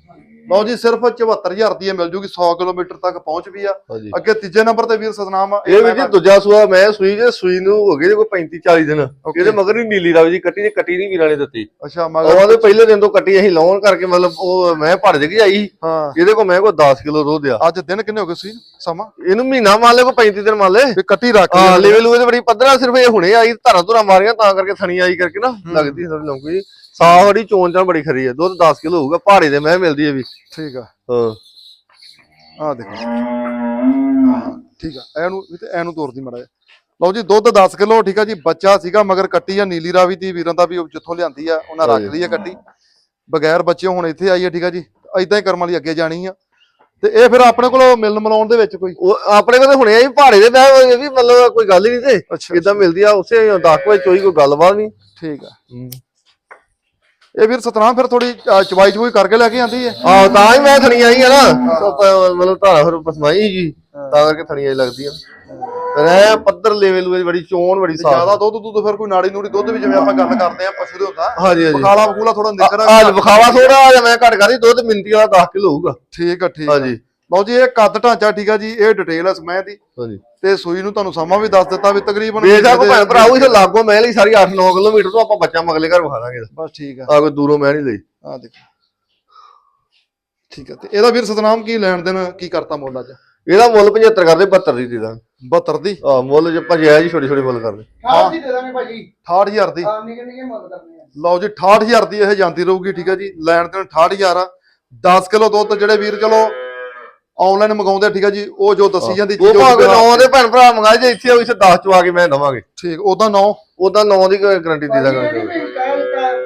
ਲਓ ਜੀ ਸਿਰਫ 74000 ਦੀ ਇਹ ਮਿਲ ਜੂਗੀ 100 ਕਿਲੋਮੀਟਰ ਤੱਕ ਪਹੁੰਚ ਵੀ ਆ। ਹਾਂਜੀ। ਅੱਗੇ ਤੀਜੇ ਨੰਬਰ ਤੇ ਵੀਰ ਸਤਨਾਮ ਆ, ਇਹ ਵੀ ਜੀ ਦੂਜਾ ਸੂਆ ਮੈਂ ਸੂਈ ਜੇ ਸੂਈ ਨੂੰ ਹੋ ਗਏ ਜੇ ਕੋਈ 35 40 ਦਿਨ. ਇਹਦੇ ਮਗਰ ਹੀ ਨੀਲੀ ਰਾਵੀ ਦੀ ਕੱਟੀ ਜੇ ਕੱਟੀ ਨਹੀਂ ਵੀਰਾਂ ਨੇ ਦਿੱਤੀ। ਅੱਛਾ ਮਗਰ ਆਦੇ ਪਹਿਲੇ ਦਿਨ ਤੋਂ ਕੱਟੀ ਅਸੀਂ ਲਾਉਣ ਕਰਕੇ ਮਤਲਬ ਉਹ ਮੈਂ ਭੜ ਜਗ ਜਾਈ ਹਾਂ। ਇਹਦੇ ਕੋ ਮੈਂ ਕੋ 10 ਕਿਲੋ ਦੁੱਧ ਆ। ਅੱਜ ਦਿਨ ਕਿੰਨੇ ਹੋ ਗਏ ਸੀ ਸਮਾਂ? ਇਹਨੂੰ ਮਹੀਨਾ ਮੰਨ ਲੈ ਕੋ 35 ਦਿਨ ਮੰਨ ਲੈ। ਵੀ ਕੱਟੀ ਰੱਖ ਹਾਂ ਲਈ। ਲੈਵਲ ਉਹਦੇ ਬੜੀ ਪੱਧਰਾ ਸਿਰਫ ਇਹ ਹੁਣੇ ਆਈ ਧਾਰਾ ਧੁਰਾ ਮਾਰੀਆਂ ਤਾਂ ਕਰਕੇ ਥਣੀ ਆਈ ਕਰਕੇ ਨਾ ਲੱਗਦੀ ਸਭ ਲੰਕੀ ਸਾਹ ਬੜੀ ਚੋਣ ਚਾਂ ਬੜੀ ਖਰੀ ਹੈ ਦੁੱਧ 10 ਕਿਲੋ ਹੋਊਗਾ ਪਹਾੜੇ ਦੇ ਮੈਂ ਮਿਲਦੀ ਹੈ ਵੀ। ਠੀਕ ਆ। ਹਾਂ। ਆ ਦੇਖੋ। ਹਾਂ ਠੀਕ ਆ। ਇਹਨੂੰ ਤੇ ਇਹਨੂੰ ਤੋਰਦੀ ਮੜਾ ਲਓ ਜੀ ਦੁੱਧ 10 ਕਿਲੋ ਠੀਕ ਆ ਜੀ। ਬੱਚਾ ਸੀਗਾ ਮਗਰ ਕੱਟੀ ਆ ਨੀਲੀ ਰਾਵੀ ਦੀ ਵੀਰਾਂ ਦਾ ਵੀ ਜਿੱਥੋਂ ਲਿਆਂਦੀ ਆ ਉਹਨਾਂ ਰੱਖ ਲਈ ਆ ਕੱਟੀ। ਬਗੈਰ ਬੱਚੇ ਹੁਣ ਇੱਥੇ ਆਈ ਆ ਠੀਕ ਆ ਜੀ? ਐਦਾਂ ਹੀ ਕਰਮ ਵਾਲੀ ਅੱਗੇ ਜਾਣੀ ਆ। ਤੇ ਇਹ ਫਿਰ ਆਪਣੇ ਕੋਲ ਮਿਲਣ ਮਿਲਾਉਣ ਦੇ ਵਿੱਚ ਕੋਈ? ਉਹ ਆਪਣੇ ਕੋਲ ਤਾਂ ਹੁਣੇ ਆਈ ਪਹਾੜੇ ਦੇ ਮੈਂ ਇਹ ਵੀ ਮਤਲਬ ਕੋਈ ਗੱਲ ਹੀ ਨਹੀਂ ਤੇ ਕਿਦਾਂ ਮਿਲਦੀ ਆ ਉਸੇ 10 ਵਜੇ ਚੋਈ ਕੋਈ ਗੱਲਬਾਤ ਨਹੀਂ ਠੀਕ ਆ। ਇਹ ਵੀਰ ਸਤਨਾਮ ਫਿਰ ਥੋੜੀ ਚਵਾਈ ਚਵਾਈ ਕਰਕੇ ਲੈ ਕੇ ਆਂਦੀ ਹੈ ਆਹ ਤਾਂ ਹੀ ਮੈਂ ਥਣੀ ਆਈ ਆ ਨਾ। ਤਾਂ ਮਤਲਬ ਧਾਰਾ ਫਿਰ ਪਸਮਾਈ ਜੀ ਤਾਂ ਕਰਕੇ ਥਣੀ ਆਈ ਲੱਗਦੀ ਆ ਐ ਪੱਧਰ ਲੈਵਲ ਵਿੱਚ ਬੜੀ ਚੋਣ ਬੜੀ ਸਾਫ਼। ਜ਼ਿਆਦਾ ਦੁੱਧ ਦੁੱਧ ਫਿਰ ਕੋਈ ਨਾੜੀ ਨੂੜੀ ਦੁੱਧ ਵੀ ਜਿਵੇਂ ਆਪਾਂ ਗੱਲ ਕਰਦੇ ਆ ਪਸ਼ੂ ਦੇ ਹੁੰਦਾ। ਹਾਂਜੀ ਹਾਂਜੀ। ਬਖਾਲਾ ਬਖੂਲਾ ਥੋੜਾ ਨਿਕਰ ਅੱਜ ਵਿਖਾਵਾ ਥੋੜਾ ਜਿਹਾ ਮੈਂ ਘੱਟ ਕਰਦੀ ਦੁੱਧ ਮਿੰਤੀ ਵਾਲਾ 10 ਕਿਲੋ ਹੋਊਗਾ। ਠੀਕ ਆ ਠੀਕ ਆ। ਹਾਂਜੀ। ਲਓ ਜੀ ਇਹ ਕੱਦ ਢਾਂਚਾ ਠੀਕ ਆ ਜੀ ਇਹ ਡਿਟੇਲ ਹੈ ਸਮੈਂ ਦੀ। ਹਾਂਜੀ। ਤੇ ਸੂਈ ਨੂੰ ਤੁਹਾਨੂੰ ਸਮਾਂ ਵੀ ਦੱਸ ਦਿੱਤਾ ਵੀ ਤਕਰੀਬਨ ਬੇਸ਼ੱਕ ਕੋ ਭੈਣ ਭਰਾਓ ਇਥੇ ਲਾਗੋ ਮੈਂ ਲਈ ਸਾਰੀ 8-9 ਕਿਲੋਮੀਟਰ ਤੋਂ ਆਪਾਂ ਬੱਚਾ ਮਗਲੇ ਘਰ ਵਿਖਾ ਦਾਂਗੇ। ਬਸ ਠੀਕ ਆ। ਆ ਕੋਈ ਦੂਰੋਂ ਮੈਂ ਨਹੀਂ ਲਈ। ਆ ਦੇਖੋ। ਠੀਕ ਆ ਤੇ ਇਹਦਾ ਵੀਰ ਸਤਨਾਮ ਕੀ ਲੈਣ ਦੇਣ ਕੀ ਕਰਤਾ ਮੁੱਲ ਅੱਜ? ਇਹਦਾ ਮੁੱਲ 75 ਕਰਦੇ 72 ਦੀ ਦੇ ਦਾਂਗੇ। 72 ਦੀ? ਆ ਮੁੱਲ ਜੇ ਭਜਿਆ ਜੀ ਛੋਟੀ ਛੋਟੀ ਮੁੱਲ ਕਰਦੇ। ਖਾਸ ਦੀ ਦੇ ਦਾਂਗੇ ਭਾਜੀ। 68000 ਦੀ। ਆ ਨਿਕੇ ਨਿਕੇ ਮੁੱਲ ਕਰਨੇ ਆ। ਲਓ ਜੀ 68000 ਦੀ ਇਹ ਜਾਂਦੀ ਰਹੂਗੀ ਠੀਕ ਆ ਜੀ। ਲੈਣ ਦੇਣ 68000 ਆ। 10 ਕਿਲੋ ਦੁੱਧ ਜਿਹੜੇ ਵੀਰ ਚਲੋ ਆਨਲਾਈਨ ਮੰਗਾਉਂਦੇ ਠੀਕ ਆ ਜੀ ਉਹ ਜੋ ਦੱਸੀ ਜਾਂਦੀ ਉਹ ਚੀਜ਼ ਭਾਵੇਂ ਉਹ ਨੌ ਦੇ ਭੈਣ ਭਰਾ ਮੰਗਾਏ ਜੇ ਇੱਥੇ ਹੋਈ ਤੇ 10 ਚੋਂ ਆ ਕੇ ਮੈਂ ਦਵਾਂਗੇ। ਠੀਕ ਉਹਦਾ ਨੌ। ਉਦਾਂ ਨੌ ਦੀ ਗਾਰੰਟੀ ਦੇ ਦਾਂਗੇ।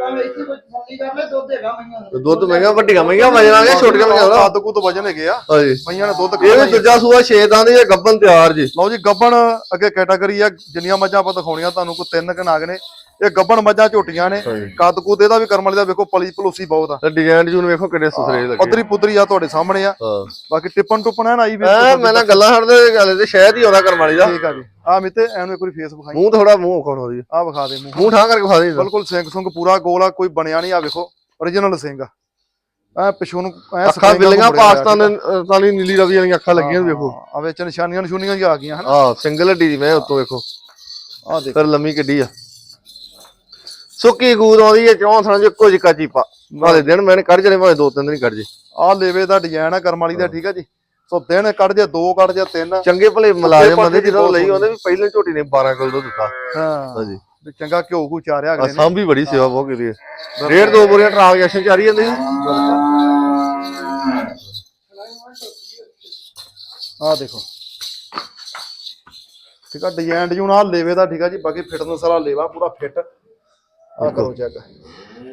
ਭਾਵੇਂ ਇੱਥੇ ਕੋਈ ਤਸੱਲੀ ਕਰ ਲੈ ਦੁੱਧ ਹੈਗਾ ਮਈਆਂ ਦਾ ਦੁੱਧ ਮਹਿੰਗਾ ਵੱਡੀਆਂ ਆ ਗਿਆ ਛੋਟੀਆਂ ਮਹਿੰਗੀਆਂ ਦਾ ਕੱਦ ਕੁੱਦ ਵਜਨ ਹੈਗੇ ਆ। ਹਾਂਜੀ। ਮਈਆਂ ਨੇ ਦੁੱਧ ਇਹ ਵੀ ਦੂਜਾ ਸੂਆ 6 ਦਾਂ ਦੀ ਇਹ ਗੱਬਨ ਤਿਆਰ ਜੀ। ਲਓ ਜੀ ਗੱਬਣ ਅੱਗੇ ਕੈਟਾਗਰੀ ਆ ਜਿੰਨੀਆਂ ਮੱਝਾਂ ਆਪਾਂ ਦਿਖਾਉਣੀਆਂ ਤੁਹਾਨੂੰ ਕੋਈ ਤਿੰਨ ਕੁ ਨਾਗ ਨੇ। ਇਹ ਗੱਬਣ ਮੱਝਾਂ ਝੋਟੀਆਂ ਨੇ। ਕੱਦ ਕੁੱਦ ਇਹਦਾ ਵੀ ਕਰਮ ਵਾਲੀ ਦਾ ਵੇਖੋ ਪਲੀ ਪਲੋਸੀ ਬਹੁਤ ਆ। ਤੇ ਡਿਜ਼ਾਈਨ ਜੂਨ ਵੇਖੋ ਕਿੰਨੇ ਸੁਥਰੇ ਲੱਗੇ। ਪੱਧਰੀ ਪੁੱਧਰੀ ਆ ਤੁਹਾਡੇ ਸਾਹਮਣੇ ਆ। ਹਾਂ। ਬਾਕੀ ਟਿੱਪਣ ਟੁੱਪਣ ਹੈ ਨਾ ਆਈ ਵੀ ਐ ਮੈਂ ਨਾ ਗੱਲਾਂ ਹੜਦੇ ਗੱਲ ਤੇ ਸ਼ਾਇਦ ਹੀ ਆਉਂਦਾ ਕਰਮ ਵਾਲੀ ਦਾ। ਠੀਕ ਆ ਜੀ। ਆ ਮਿੱਤੇ ਐਨੂੰ ਇੱਕ ਵਾਰੀ ਫੇਸ ਵਿਖਾਈ। ਮੂੰਹ ਥੋੜਾ ਮੂੰਹ ਖਾਣ ਉਹਦੀ ਆ। ਵਿਖਾ ਦੇ ਮੂੰਹ। ਮੂੰਹ ਠਾਂ ਕਰਕੇ ਖਾ ਦੇ ਬਿਲਕੁਲ ਸਿੰਘ ਸੁੰਗ ਪੂਰਾ ਗੋਲ ਆ ਕੋਈ ਬਣਿਆ ਨਹੀਂ ਆ ਵੇਖੋ origignal ਸਿੰਘ ਆ। ਐ ਪਿਛੋਂ ਨੂੰ ਐ ਅੱਖਾਂ ਬਿੱਲੀਆਂ ਪਾਕਿਸਤਾਨ ਤਾਲੀ ਨੀਲੀ ਰਵੀ ਵਾਲੀਆਂ ਅੱਖਾਂ ਲੱਗੀਆਂ ਵੇਖੋ। ਆ ਵਿੱਚ ਨਿਸ਼ਾਨੀਆਂ ਨਿਸ਼ੂਨੀਆਂ ਜੀ ਆ ਗਈਆਂ ਹਨਾ? ਆਹ ਸਿੰਗਲ ਹੱਡੀ ਦੀ ਮੈਂ ਉੱਤੋਂ ਵੇਖੋ। ਆ ਦੇਖ। ਫਿਰ ਲੰਮੀ ਕਿੱਡੀ ਆ। ਸੁੱਕੀ ਗੂਦ ਆਉਂਦੀ ਹੈ ਚੌਂ ਥਾਂ ਚ ਇੱਕੋ ਜਿਹਾ ਚੀਪਾ ਨਾਲੇ ਦਿਨ ਮੈਨੇ ਕੱਢ ਜਣੇ ਭਾਵੇਂ ਦੋ ਤਿੰਨ ਦਿਨ ਹੀ ਕੱਢ ਜੇ। ਆ ਲੇਵੇ ਦਾ ਡਿਜ਼ਾਈਨ ਆ ਕਰਮ ਵਾਲੀ ਦਾ ਠੀਕ ਆ ਜੀ? ਸੋ ਦਿਨ ਕੱਢ ਜੇ ਦੋ ਕੱਢ ਜੇ ਤਿੰਨ। ਚੰਗੇ ਭਲੇ ਮੁਲਾਜ਼ਮ ਬੰਦੇ ਜਦੋਂ ਲਈ ਉਹਨੇ ਵੀ ਪਹਿਲੇ ਝੋਟੀ ਨੇ 12 ਕਿਲੋ ਦੁੱਧ ਦਿੱਤਾ। ਹਾਂ। ਹਾਂਜੀ। ਵੀ ਚੰਗਾ ਘਿਓ ਘੂ ਚਾਰਿਆ ਅਗਲੇ ਨੇ। ਸਾਂਭੀ ਬੜੀ ਸੇਵਾ ਬਹੁਤ ਕੀਤੀ ਹੈ। ਡੇਢ ਦੋ ਬੋਰੀਆਂ ਟ੍ਰਾਂਜੈਕਸ਼ਨ ਚਾਰੀ ਜਾਂਦੀ ਆ ਦੇਖੋ। ਠੀਕ ਆ ਡਿਜ਼ਾਈਨ ਡਿਜ਼ਾਈਨ ਆ ਲੇਵੇ ਦਾ ਠੀਕ ਆ ਜੀ ਬਾਕੀ ਫਿਟਨੈਸ ਵਾਲਾ ਲੇਵਾ ਪੂਰਾ ਫਿੱਟ ਆ ਕਰੋ ਚੈੱਕ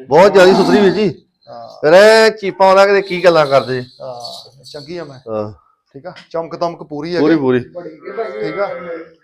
ਬਹੁਤ ਜ਼ਿਆਦਾ ਸੁਥਰੀ ਵੀਰ ਜੀ। ਹਾਂ। ਇਹ ਚੀਪਾਂ ਵਾਲਾ ਕਿਤੇ ਕੀ ਗੱਲਾਂ ਕਰਦੇ? ਹਾਂ ਚੰਗੀ ਆ ਮੈਂ। ਹਾਂ। ਠੀਕ ਆ? ਚਮਕ ਦਮਕ ਪੂਰੀ ਹੈ ਪੂਰੀ ਪੂਰੀ। ਠੀਕ ਆ?